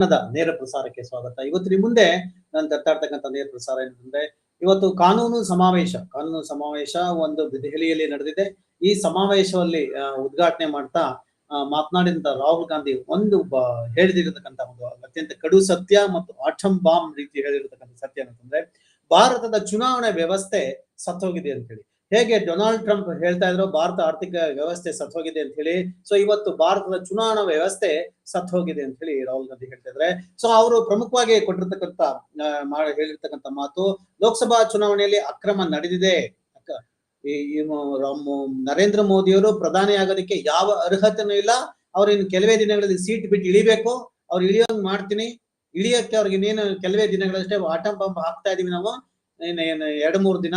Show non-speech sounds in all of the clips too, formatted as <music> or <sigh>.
ನೇರ ಪ್ರಸಾರಕ್ಕೆ ಸ್ವಾಗತ. ಇವತ್ತು ನಿಮ್ ಮುಂದೆ ನಾನು ತರ್ತಾಡ್ತಕ್ಕಂಥ ನೇರ ಪ್ರಸಾರ ಏನಂದ್ರೆ ಇವತ್ತು ಕಾನೂನು ಸಮಾವೇಶ ಕಾನೂನು ಸಮಾವೇಶ ಒಂದು ದೆಹಲಿಯಲ್ಲಿ ನಡೆದಿದೆ. ಈ ಸಮಾವೇಶದಲ್ಲಿ ಉದ್ಘಾಟನೆ ಮಾಡ್ತಾ ಮಾತನಾಡಿದಂತ ರಾಹುಲ್ ಗಾಂಧಿ ಒಂದು ಹೇಳಿದಿರತಕ್ಕಂತ ಒಂದು ಅತ್ಯಂತ ಕಡು ಸತ್ಯ ಮತ್ತು ಆಟಮ್ ಬಾಂಬ್ ರೀತಿ ಹೇಳಿರತಕ್ಕಂಥ ಸತ್ಯ ಅಂತಂದ್ರೆ ಭಾರತದ ಚುನಾವಣೆ ವ್ಯವಸ್ಥೆ ಸತ್ತೋಗಿದೆ ಅಂತ ಹೇಳಿ ಹೇಗೆ ಡೊನಾಲ್ಡ್ ಟ್ರಂಪ್ ಹೇಳ್ತಾ ಇದ್ರು ಭಾರತ ಆರ್ಥಿಕ ವ್ಯವಸ್ಥೆ ಸತ್ತೋಗಿದೆ ಅಂತ ಹೇಳಿ, ಸೊ ಇವತ್ತು ಭಾರತದ ಚುನಾವಣಾ ವ್ಯವಸ್ಥೆ ಸತ್ ಹೋಗಿದೆ ಅಂತ ಹೇಳಿ ರಾಹುಲ್ ಗಾಂಧಿ ಹೇಳ್ತಾ ಇದ್ದಾರೆ. ಸೊ ಅವರು ಪ್ರಮುಖವಾಗಿ ಕೊಟ್ಟಿರ್ತಕ್ಕಂಥ ಹೇಳಿರ್ತಕ್ಕಂತ ಮಾತು, ಲೋಕಸಭಾ ಚುನಾವಣೆಯಲ್ಲಿ ಅಕ್ರಮ ನಡೆದಿದೆ. ನರೇಂದ್ರ ಮೋದಿಯವರು ಪ್ರಧಾನಿ ಆಗೋದಕ್ಕೆ ಯಾವ ಅರ್ಹತೆನೂ ಇಲ್ಲ. ಅವ್ರಿನ್ ಕೆಲವೇ ದಿನಗಳಲ್ಲಿ ಸೀಟ್ ಬಿಟ್ಟು ಇಳಿಬೇಕು. ಅವ್ರು ಇಳಿಯೋಂಗ್ ಮಾಡ್ತೀನಿ. ಇಳಿಯಕ್ಕೆ ಅವ್ರಿಗೆ ಇನ್ನೇನು ಕೆಲವೇ ದಿನಗಳಷ್ಟೇ ಆಟಂ ಬಾಂಬ್ ಹಾಕ್ತಾ ಇದೀವಿ ನಾವು. ಎರಡು, ಮೂರು ದಿನ.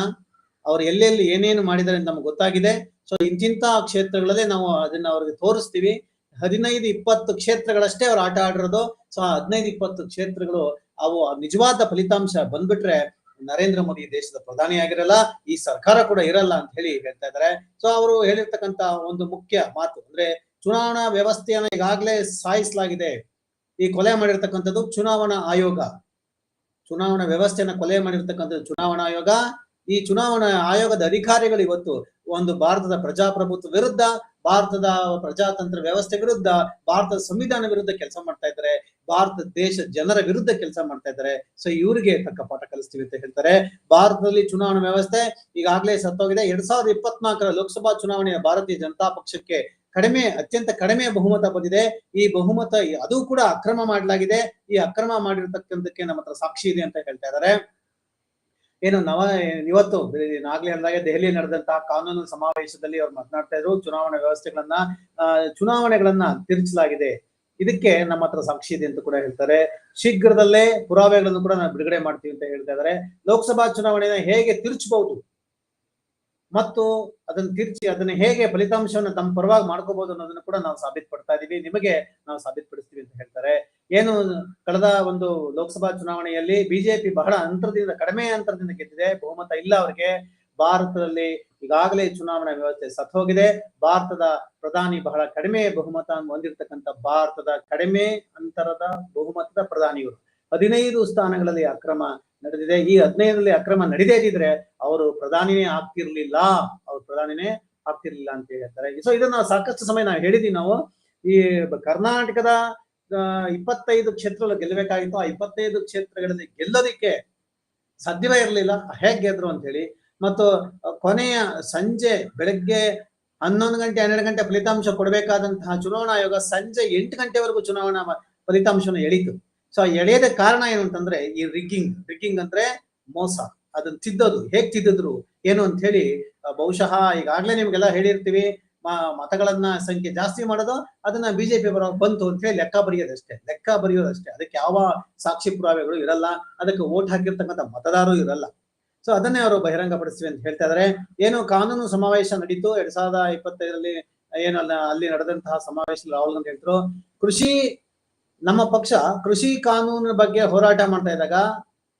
ಅವ್ರು ಎಲ್ಲೆಲ್ಲಿ ಏನೇನು ಮಾಡಿದ್ದಾರೆ ಅಂತ ನಮ್ಗೆ ಗೊತ್ತಾಗಿದೆ. ಸೊ ಇಂತಿಂತ ಕ್ಷೇತ್ರಗಳಲ್ಲೇ ನಾವು ಅದನ್ನ ಅವ್ರಿಗೆ ತೋರಿಸ್ತೀವಿ. ಹದಿನೈದು ಇಪ್ಪತ್ತು ಕ್ಷೇತ್ರಗಳಷ್ಟೇ ಅವ್ರು ಆಟ ಆಡಿರೋದು. ಸೊ ಆ ಹದಿನೈದು ಇಪ್ಪತ್ತು ಕ್ಷೇತ್ರಗಳು ಅವು ನಿಜವಾದ ಫಲಿತಾಂಶ ಬಂದ್ಬಿಟ್ರೆ ನರೇಂದ್ರ ಮೋದಿ ದೇಶದ ಪ್ರಧಾನಿ ಆಗಿರಲ್ಲ, ಈ ಸರ್ಕಾರ ಕೂಡ ಇರಲ್ಲ ಅಂತ ಹೇಳಿ ಹೇಳ್ತಾ ಇದ್ದಾರೆ. ಸೊ ಅವರು ಹೇಳಿರ್ತಕ್ಕಂತ ಒಂದು ಮುಖ್ಯ ಮಾತು ಅಂದ್ರೆ ಚುನಾವಣಾ ವ್ಯವಸ್ಥೆಯನ್ನ ಈಗಾಗಲೇ ಸಾಯಿಸಲಾಗಿದೆ. ಈ ಕೊಲೆ ಮಾಡಿರ್ತಕ್ಕಂಥದ್ದು ಚುನಾವಣಾ ಆಯೋಗ. ಚುನಾವಣಾ ವ್ಯವಸ್ಥೆಯನ್ನ ಕೊಲೆ ಮಾಡಿರ್ತಕ್ಕಂಥದ್ದು ಚುನಾವಣಾ ಆಯೋಗ. ಈ ಚುನಾವಣಾ ಆಯೋಗದ ಅಧಿಕಾರಿಗಳು ಇವತ್ತು ಒಂದು ಭಾರತದ ಪ್ರಜಾಪ್ರಭುತ್ವ ವಿರುದ್ಧ, ಭಾರತದ ಪ್ರಜಾತಂತ್ರ ವ್ಯವಸ್ಥೆ ವಿರುದ್ಧ, ಭಾರತದ ಸಂವಿಧಾನ ವಿರುದ್ಧ ಕೆಲಸ ಮಾಡ್ತಾ ಇದ್ದಾರೆ, ಭಾರತ ದೇಶ ಜನರ ವಿರುದ್ಧ ಕೆಲಸ ಮಾಡ್ತಾ ಇದ್ದಾರೆ. ಸೊ ಇವರಿಗೆ ತಕ್ಕ ಪಾಠ ಕಲಿಸ್ತೀವಿ ಅಂತ ಹೇಳ್ತಾರೆ. ಭಾರತದಲ್ಲಿ ಚುನಾವಣಾ ವ್ಯವಸ್ಥೆ ಈಗಾಗಲೇ ಸತ್ತೋಗಿದೆ. ಎರಡ್ ಸಾವಿರದ ಇಪ್ಪತ್ನಾಲ್ಕರ ಲೋಕಸಭಾ ಚುನಾವಣೆಯ ಭಾರತೀಯ ಜನತಾ ಪಕ್ಷಕ್ಕೆ ಕಡಿಮೆ, ಅತ್ಯಂತ ಕಡಿಮೆ ಬಹುಮತ ಬಂದಿದೆ. ಈ ಬಹುಮತ, ಅದು ಕೂಡ ಅಕ್ರಮ ಮಾಡಲಾಗಿದೆ. ಈ ಅಕ್ರಮ ಮಾಡಿರ್ತಕ್ಕಂಥಕ್ಕೆ ನಮ್ಮ ಹತ್ರ ಸಾಕ್ಷಿ ಇದೆ ಅಂತ ಹೇಳ್ತಾ ಇದ್ದಾರೆ. ಏನು ನವ ಇವತ್ತು ನಾಗಲೇ ಅಂದಾಗ ದೆಹಲಿ ನಡೆದಂತಹ ಕಾನೂನು ಸಮಾವೇಶದಲ್ಲಿ ಅವ್ರು ಮಾತನಾಡ್ತಾ ಇದ್ರು. ಚುನಾವಣಾ ವ್ಯವಸ್ಥೆಗಳನ್ನ ಚುನಾವಣೆಗಳನ್ನ ತಿರುಚಲಾಗಿದೆ ಇದಕ್ಕೆ ನಮ್ಮ ಹತ್ರ ಸಾಕ್ಷಿ ಇದೆ ಅಂತ ಕೂಡ ಹೇಳ್ತಾರೆ. ಶೀಘ್ರದಲ್ಲೇ ಪುರಾವೆಗಳನ್ನು ಕೂಡ ನಾವು ಬಿಡುಗಡೆ ಮಾಡ್ತೀವಿ ಅಂತ ಹೇಳ್ತಾ ಇದ್ದಾರೆ. ಲೋಕಸಭಾ ಚುನಾವಣೆನ ಹೇಗೆ ತಿರುಚಬಹುದು? ಮತ್ತು ಅದನ್ನು ತಿರ್ಚಿ ಅದನ್ನ ಹೇಗೆ ಫಲಿತಾಂಶವನ್ನು ತಮ್ಮ ಪರವಾಗಿ ಮಾಡ್ಕೋಬಹುದು ಅನ್ನೋದನ್ನ ಕೂಡ ನಾವು ಸಾಬೀತುಪಡ್ತಾ ಇದೀವಿ. ನಿಮಗೆ ನಾವು ಸಾಬೀತುಪಡಿಸ್ತೀವಿ ಅಂತ ಹೇಳ್ತಾರೆ. ಏನು ಕಳೆದ ಒಂದು ಲೋಕಸಭಾ ಚುನಾವಣೆಯಲ್ಲಿ ಬಿಜೆಪಿ ಬಹಳ ಅಂತರದಿಂದ, ಕಡಿಮೆ ಅಂತರದಿಂದ ಗೆದ್ದಿದೆ. ಬಹುಮತ ಇಲ್ಲ ಅವರಿಗೆ. ಭಾರತದಲ್ಲಿ ಈಗಾಗಲೇ ಚುನಾವಣಾ ವ್ಯವಸ್ಥೆ ಸತ್ ಹೋಗಿದೆ ಭಾರತದ ಪ್ರಧಾನಿ ಬಹಳ ಕಡಿಮೆ ಬಹುಮತ ಹೊಂದಿರತಕ್ಕಂಥ ಭಾರತದ ಕಡಿಮೆ ಅಂತರದ ಬಹುಮತದ ಪ್ರಧಾನಿಯವರು. ಹದಿನೈದು ಸ್ಥಾನಗಳಲ್ಲಿ ಅಕ್ರಮ ನಡೆದಿದೆ. ಈ ಹದಿನೈದರಲ್ಲಿ ಅಕ್ರಮ ನಡೆದೇ ಇದ್ರೆ ಅವರು ಪ್ರಧಾನಿನೇ ಆಗ್ತಿರ್ಲಿಲ್ಲ. ಅವ್ರು ಪ್ರಧಾನಿನೇ ಆಗ್ತಿರ್ಲಿಲ್ಲ ಅಂತ ಹೇಳ್ತಾರೆ. ಸೊ ಇದನ್ನ ಸಾಕಷ್ಟು ಸಮಯ ನಾವು ಹೇಳಿದೀವಿ ನಾವು. ಈ ಕರ್ನಾಟಕದ ಇಪ್ಪತ್ತೈದು ಕ್ಷೇತ್ರಗಳು ಗೆಲ್ಲಬೇಕಾಗಿತ್ತು. ಆ ಇಪ್ಪತ್ತೈದು ಕ್ಷೇತ್ರಗಳಲ್ಲಿ ಗೆಲ್ಲೋದಿಕ್ಕೆ ಸಾಧ್ಯವೇ ಇರಲಿಲ್ಲ. ಹೇಗೆ ಗೆದ್ರು ಅಂತ ಹೇಳಿ ಮತ್ತು ಕೊನೆಯ ಸಂಜೆ ಬೆಳಗ್ಗೆ ಹನ್ನೊಂದು ಗಂಟೆ, ಹನ್ನೆರಡು ಗಂಟೆ ಫಲಿತಾಂಶ ಕೊಡಬೇಕಾದಂತಹ ಚುನಾವಣಾ ಆಯೋಗ ಸಂಜೆ ಎಂಟು ಗಂಟೆವರೆಗೂ ಚುನಾವಣಾ ಫಲಿತಾಂಶವನ್ನು ಎಳೀತು. ಸೊ ಎಳೆಯದ ಕಾರಣ ಏನು ಅಂತಂದ್ರೆ ಈ ರಿಗ್ಗಿಂಗ್. ರಿಗ್ಗಿಂಗ್ ಅಂದ್ರೆ ಮೋಸ. ಅದನ್ನ ತಿದ್ದೋದು. ಹೇಗ್ ತಿದ್ದಿದ್ರು ಏನು ಅಂತ ಹೇಳಿ ಬಹುಶಃ ಈಗಾಗ್ಲೇ ನಿಮ್ಗೆಲ್ಲ ಹೇಳಿರ್ತೀವಿ. ಮತಗಳನ್ನ ಸಂಖ್ಯೆ ಜಾಸ್ತಿ ಮಾಡೋದು, ಅದನ್ನ ಬಿಜೆಪಿ ಬರೋ ಬಂತು ಅಂತ ಹೇಳಿ ಲೆಕ್ಕ ಬರೆಯೋದಷ್ಟೇ. ಲೆಕ್ಕ ಬರೆಯೋದಷ್ಟೇ. ಅದಕ್ಕೆ ಯಾವ ಸಾಕ್ಷಿ ಪುರಾವೆಗಳು ಇರಲ್ಲ, ಅದಕ್ಕೆ ಓಟ್ ಹಾಕಿರ್ತಕ್ಕಂತ ಮತದಾರರು ಇರಲ್ಲ. ಸೊ ಅದನ್ನೇ ಅವರು ಬಹಿರಂಗಪಡಿಸ್ತೀವಿ ಅಂತ ಹೇಳ್ತಾ ಇದಾರೆ. ಏನು ಕಾನೂನು ಸಮಾವೇಶ ನಡೀತು. ಎರಡ್ ಸಾವಿರದ ಇಪ್ಪತ್ತೈದರಲ್ಲಿ ಏನು ಅಲ್ಲಿ ನಡೆದಂತಹ ಸಮಾವೇಶ ರಾಹುಲ್ ಗಾಂಧಿ ಹೇಳಿದ್ರು ಕೃಷಿ, ನಮ್ಮ ಪಕ್ಷ ಕೃಷಿ ಕಾನೂನಿನ ಬಗ್ಗೆ ಹೋರಾಟ ಮಾಡ್ತಾ ಇದ್ದಾಗ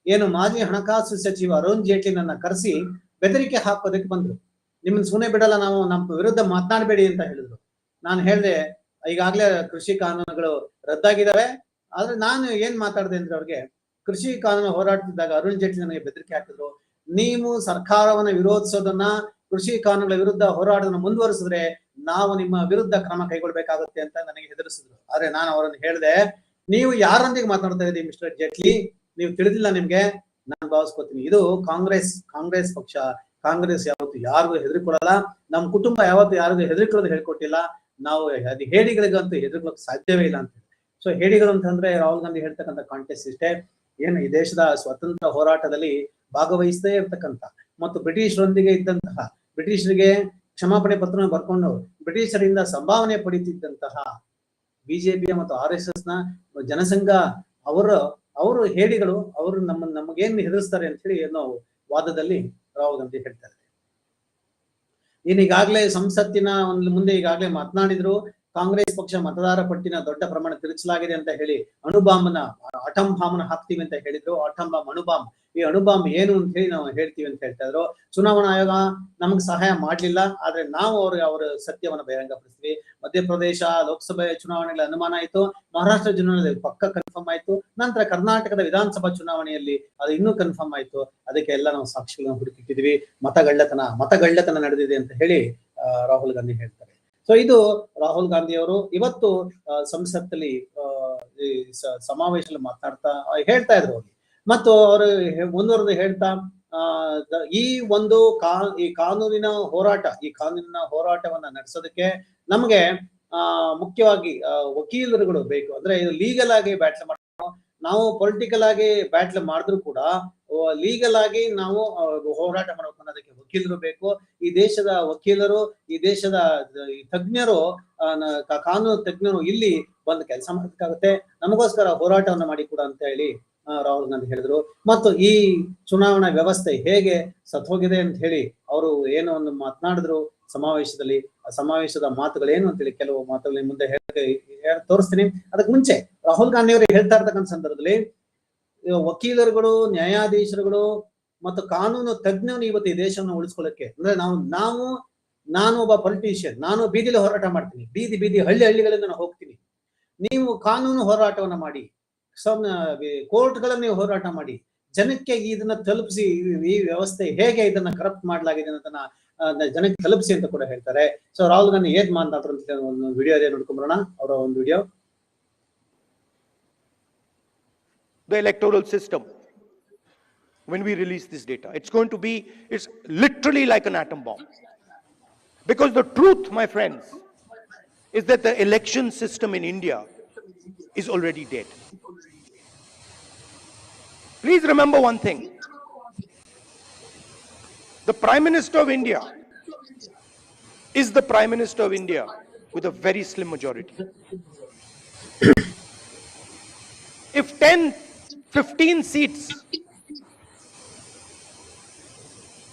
ಏನು ಮಾಜಿ ಹಣಕಾಸು ಸಚಿವ ಅರುಣ್ ಜೇಟ್ಲಿ ನನ್ನ ಕರೆಸಿ ಬೆದರಿಕೆ ಹಾಕೋದಕ್ಕೆ ಬಂದ್ರು. ನಿಮ್ಮನ್ನ ಸುಮ್ಮನೆ ಬಿಡಲ್ಲ, ನಾವು ನಮ್ಮ ವಿರುದ್ಧ ಮಾತನಾಡಬೇಡಿ ಅಂತ ಹೇಳಿದ್ರು. ನಾನು ಹೇಳಿದೆ, ಈಗಾಗಲೇ ಕೃಷಿ ಕಾನೂನುಗಳು ರದ್ದಾಗಿದ್ದಾವೆ ಆದ್ರೆ ನಾನು ಏನ್ ಮಾತಾಡಿದೆ ಅಂದ್ರೆ ಅವ್ರಿಗೆ, ಕೃಷಿ ಕಾನೂನು ಹೋರಾಡ್ತಿದ್ದಾಗ ಅರುಣ್ ಜೇಟ್ಲಿ ನನಗೆ ಬೆದರಿಕೆ ಹಾಕಿದ್ರು. ನೀವು ಸರ್ಕಾರವನ್ನ ವಿರೋಧಿಸೋದನ್ನ, ಕೃಷಿ ಕಾನೂನುಗಳ ವಿರುದ್ಧ ಹೋರಾಡೋದನ್ನ ಮುಂದುವರಿಸಿದ್ರೆ ನಾವು ನಿಮ್ಮ ವಿರುದ್ಧ ಕ್ರಮ ಕೈಗೊಳ್ಬೇಕಾಗುತ್ತೆ ಅಂತ ನನಗೆ ಹೆದರಿಸಿದ್ರು. ಆದ್ರೆ ನಾನು ಅವರನ್ನು ಹೇಳಿದೆ, ನೀವು ಯಾರೊಂದಿಗೆ ಮಾತನಾಡ್ತಾ ಇದ್ದೀರಿ ಮಿಸ್ಟರ್ ಜೇಟ್ಲಿ? ನೀವು ತಿಳಿದಿಲ್ಲ ನಿಮ್ಗೆ, ನಾನು ಭಾವಿಸ್ಕೊತೀನಿ. ಇದು ಕಾಂಗ್ರೆಸ್ ಕಾಂಗ್ರೆಸ್ ಪಕ್ಷ. ಕಾಂಗ್ರೆಸ್ ಯಾವತ್ತು ಯಾರಿಗೂ ಹೆದರಿಕೊಳ್ಳಲ್ಲ ನಮ್ಮ ಕುಟುಂಬ ಯಾವತ್ತು ಯಾರಿಗೂ ಹೆದರಿಕೊಳ್ಳೋದು ಹೇಳ್ಕೊಟ್ಟಿಲ್ಲ. ನಾವು ಅದು ಹೇಡಿಗಳಿಗಂತೂ ಹೆದರ್ಕೊಳ್ಳೋಕೆ ಸಾಧ್ಯವೇ ಇಲ್ಲ ಅಂತ ಸೊ ಹೇಡಿಗಳು ಅಂತಂದ್ರೆ ರಾಹುಲ್ ಗಾಂಧಿ ಹೇಳ್ತಕ್ಕಂಥ ಕಾಂಟೆಸ್ಟ್ ಇಷ್ಟೇ. ಏನು ಈ ದೇಶದ ಸ್ವತಂತ್ರ ಹೋರಾಟದಲ್ಲಿ ಭಾಗವಹಿಸದೇ ಇರ್ತಕ್ಕಂಥ ಮತ್ತು ಬ್ರಿಟಿಷರೊಂದಿಗೆ ಇದ್ದಂತಹ, ಬ್ರಿಟಿಷರಿಗೆ ಕ್ಷಮಾಪಣೆ ಪತ್ರ ಬರ್ಕೊಂಡು ಬ್ರಿಟಿಷರಿಂದ ಸಂಭಾವನೆ ಪಡಿತಿದ್ದಂತಹ ಬಿಜೆಪಿಯ ಮತ್ತು ಆರ್ ಎಸ್ ಎಸ್ನ ಜನಸಂಘ ಅವರು ಅವರು ಹೇಡಿಗಳು, ಅವರು ನಮ್ಮ, ನಮಗೇನ್ ಹೆದರಿಸ್ತಾರೆ ಅಂತ ಹೇಳಿ ಏನೋ ವಾದದಲ್ಲಿ ರಾಹುಲ್ ಹೇಳ್ತಾರೆ. ಇನ್ನು ಈಗಾಗಲೇ ಸಂಸತ್ತಿನ ಒಂದು ಮುಂದೆ ಈಗಾಗಲೇ ಮಾತನಾಡಿದ್ರು ಕಾಂಗ್ರೆಸ್ ಪಕ್ಷ ಮತದಾರ ಪಟ್ಟಿನ ದೊಡ್ಡ ಪ್ರಮಾಣ ತಿರುಚಲಾಗಿದೆ ಅಂತ ಹೇಳಿ ಅಣುಬಾಂಬ್ನ ಅಟಂ ಬಾಂಬ್ನ ಹಾಕ್ತೀವಿ ಅಂತ ಹೇಳಿದ್ರು. ಅಟಂ ಬಾಂಬ್ ಅಣುಬಾಂಬ್ ಈ ಅಣುಬಾಂಬ್ ಏನು ಅಂತ ಹೇಳಿ ನಾವು ಹೇಳ್ತೀವಿ ಅಂತ ಹೇಳ್ತಾ ಇದ್ರು. ಚುನಾವಣಾ ಆಯೋಗ ನಮ್ಗೆ ಸಹಾಯ ಮಾಡ್ಲಿಲ್ಲ. ಆದ್ರೆ ನಾವು ಅವ್ರ, ಅವರ ಸತ್ಯವನ್ನ ಬಹಿರಂಗಪಡಿಸ್ತೀವಿ. ಮಧ್ಯಪ್ರದೇಶ ಲೋಕಸಭೆ ಚುನಾವಣೆಗಳ ಅನುಮಾನ ಆಯ್ತು. ಮಹಾರಾಷ್ಟ್ರ ಚುನಾವಣೆಯಲ್ಲಿ ಪಕ್ಕ ಕನ್ಫರ್ಮ್ ಆಯ್ತು. ನಂತರ ಕರ್ನಾಟಕದ ವಿಧಾನಸಭಾ ಚುನಾವಣೆಯಲ್ಲಿ ಅದು ಇನ್ನೂ ಕನ್ಫರ್ಮ್ ಆಯ್ತು. ಅದಕ್ಕೆ ಎಲ್ಲ ನಾವು ಸಾಕ್ಷಿಗಳನ್ನು ಹುಡುಕಿಟ್ಟಿದ್ವಿ. ಮತಗಳ್ಳತನ ಮತಗಳ್ಳತನ ನಡೆದಿದೆ ಅಂತ ಹೇಳಿ ರಾಹುಲ್ ಗಾಂಧಿ ಹೇಳ್ತಾರೆ. ಸೊ ಇದು ರಾಹುಲ್ ಗಾಂಧಿ ಅವರು ಇವತ್ತು ಸಂಸತ್ತಲ್ಲಿ ಸಮಾವೇಶದಲ್ಲಿ ಮಾತನಾಡ್ತಾ ಹೇಳ್ತಾ ಇದ್ರು ಮತ್ತು ಅವರು ಮುಂದುವರೆದು ಹೇಳ್ತಾ ಈ ಒಂದು ಕಾ, ಈ ಕಾನೂನಿನ ಹೋರಾಟ, ಈ ಕಾನೂನಿನ ಹೋರಾಟವನ್ನ ನಡೆಸೋದಕ್ಕೆ ನಮಗೆ ಮುಖ್ಯವಾಗಿ ವಕೀಲರುಗಳು ಬೇಕು. ಅಂದ್ರೆ ಲೀಗಲ್ ಆಗಿ ಬ್ಯಾಟ್ಲ್ ಮಾಡಬೇಕು ನಾವು ಪೊಲಿಟಿಕಲ್ ಆಗಿ ಬ್ಯಾಟ್ಲ್ ಮಾಡಿದ್ರು ಕೂಡ ಲೀಗಲ್ ಆಗಿ ನಾವು ಹೋರಾಟ ಮಾಡಬೇಕು ಅನ್ನೋದಕ್ಕೆ ವಕೀಲರು ಬೇಕು. ಈ ದೇಶದ ವಕೀಲರು, ಈ ದೇಶದ ತಜ್ಞರು ಕಾನೂನು ತಜ್ಞರು ಇಲ್ಲಿ ಬಂದು ಕೆಲಸ ಮಾಡಬೇಕಾಗುತ್ತೆ. ನಮಗೋಸ್ಕರ ಹೋರಾಟವನ್ನ ಮಾಡಿ ಕೂಡ ಅಂತ ಹೇಳಿ ರಾಹುಲ್ ಗಾಂಧಿ ಹೇಳಿದ್ರು. ಮತ್ತು ಈ ಚುನಾವಣಾ ವ್ಯವಸ್ಥೆ ಹೇಗೆ ಸತ್ತೋಗಿದೆ ಅಂತ ಹೇಳಿ ಅವರು ಏನು ಒಂದು ಮಾತನಾಡಿದ್ರು ಸಮಾವೇಶದಲ್ಲಿ. ಆ ಸಮಾವೇಶದ ಮಾತುಗಳೇನು ಅಂತೇಳಿ ಕೆಲವು ಮಾತುಗಳ ಮುಂದೆ ತೋರಿಸ್ತೀನಿ. ಅದಕ್ಕೆ ಮುಂಚೆ ರಾಹುಲ್ ಗಾಂಧಿ ಅವರು ಹೇಳ್ತಾ ಇರ್ತಕ್ಕಂಥ ಸಂದರ್ಭದಲ್ಲಿ ವಕೀಲರುಗಳು, ನ್ಯಾಯಾಧೀಶರುಗಳು ಮತ್ತು ಕಾನೂನು ತಜ್ಞರು ಇವತ್ತು ಈ ದೇಶವನ್ನು ಉಳಿಸ್ಕೊಳ್ಳಕ್ಕೆ. ಅಂದ್ರೆ ನಾವು ನಾವು, ನಾನು ಒಬ್ಬ ಪೊಲಿಟಿಷಿಯನ್ ನಾನು ಬೀದಿಲಿ ಹೋರಾಟ ಮಾಡ್ತೀನಿ. ಬೀದಿ ಬೀದಿ ಹಳ್ಳಿ ಹಳ್ಳಿಗಳಿಂದ ನಾನು ಹೋಗ್ತೀನಿ. ನೀವು ಕಾನೂನು ಹೋರಾಟವನ್ನ ಮಾಡಿ. ಕೋರ್ಟ್ಗಳನ್ನ ನೀವು ಹೋರಾಟ ಮಾಡಿ. ಜನಕ್ಕೆ ಇದನ್ನ ತಲುಪಿಸಿ, ಈ- ವ್ಯವಸ್ಥೆ ಹೇಗೆ ಇದನ್ನ ಕರಪ್ಟ್ ಮಾಡಲಾಗಿದೆ ಅನ್ನೋದನ್ನ ಜನಕ್ಕೆ ತಲುಪಿಸಿ ಅಂತ ಕೂಡ ಹೇಳ್ತಾರೆ. ಸೊ ರಾಹುಲ್ ಗಾಂಧಿ ಏನ್ ಮಾತನಾಡ್ರು ಅಂತ ಒಂದು ವಿಡಿಯೋ ಇದೆ ನೋಡ್ಕೊಂಬರೋಣ. ಅವರ ಒಂದು video the electoral system when we release this data. It's going to be, it's literally like an atom bomb. Because the truth, my friends, is that the election system in India is already dead. Please remember one thing. The Prime Minister of India is the Prime Minister of India with a very slim majority. <coughs> If 10, 15 seats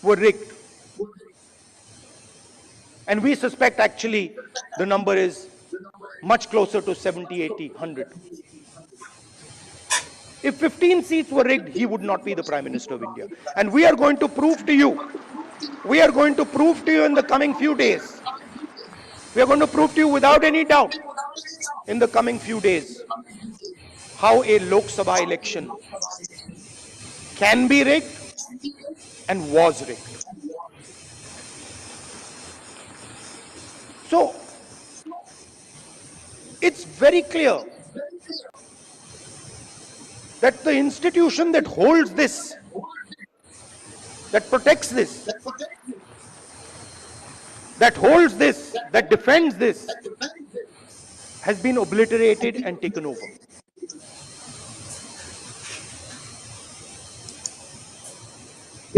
were rigged, and we suspect actually the number is much closer to 70, 80, 100. If 15 seats were rigged, he would not be the Prime Minister of India. And we are going to prove to you, we are going to prove to you in the coming few days, we are going to prove to you without any doubt in the coming few days how a Lok Sabha election can be rigged and was rigged. So, it's very clear that the institution that holds this, that protects this, that holds this, that defends this, has been obliterated and taken over.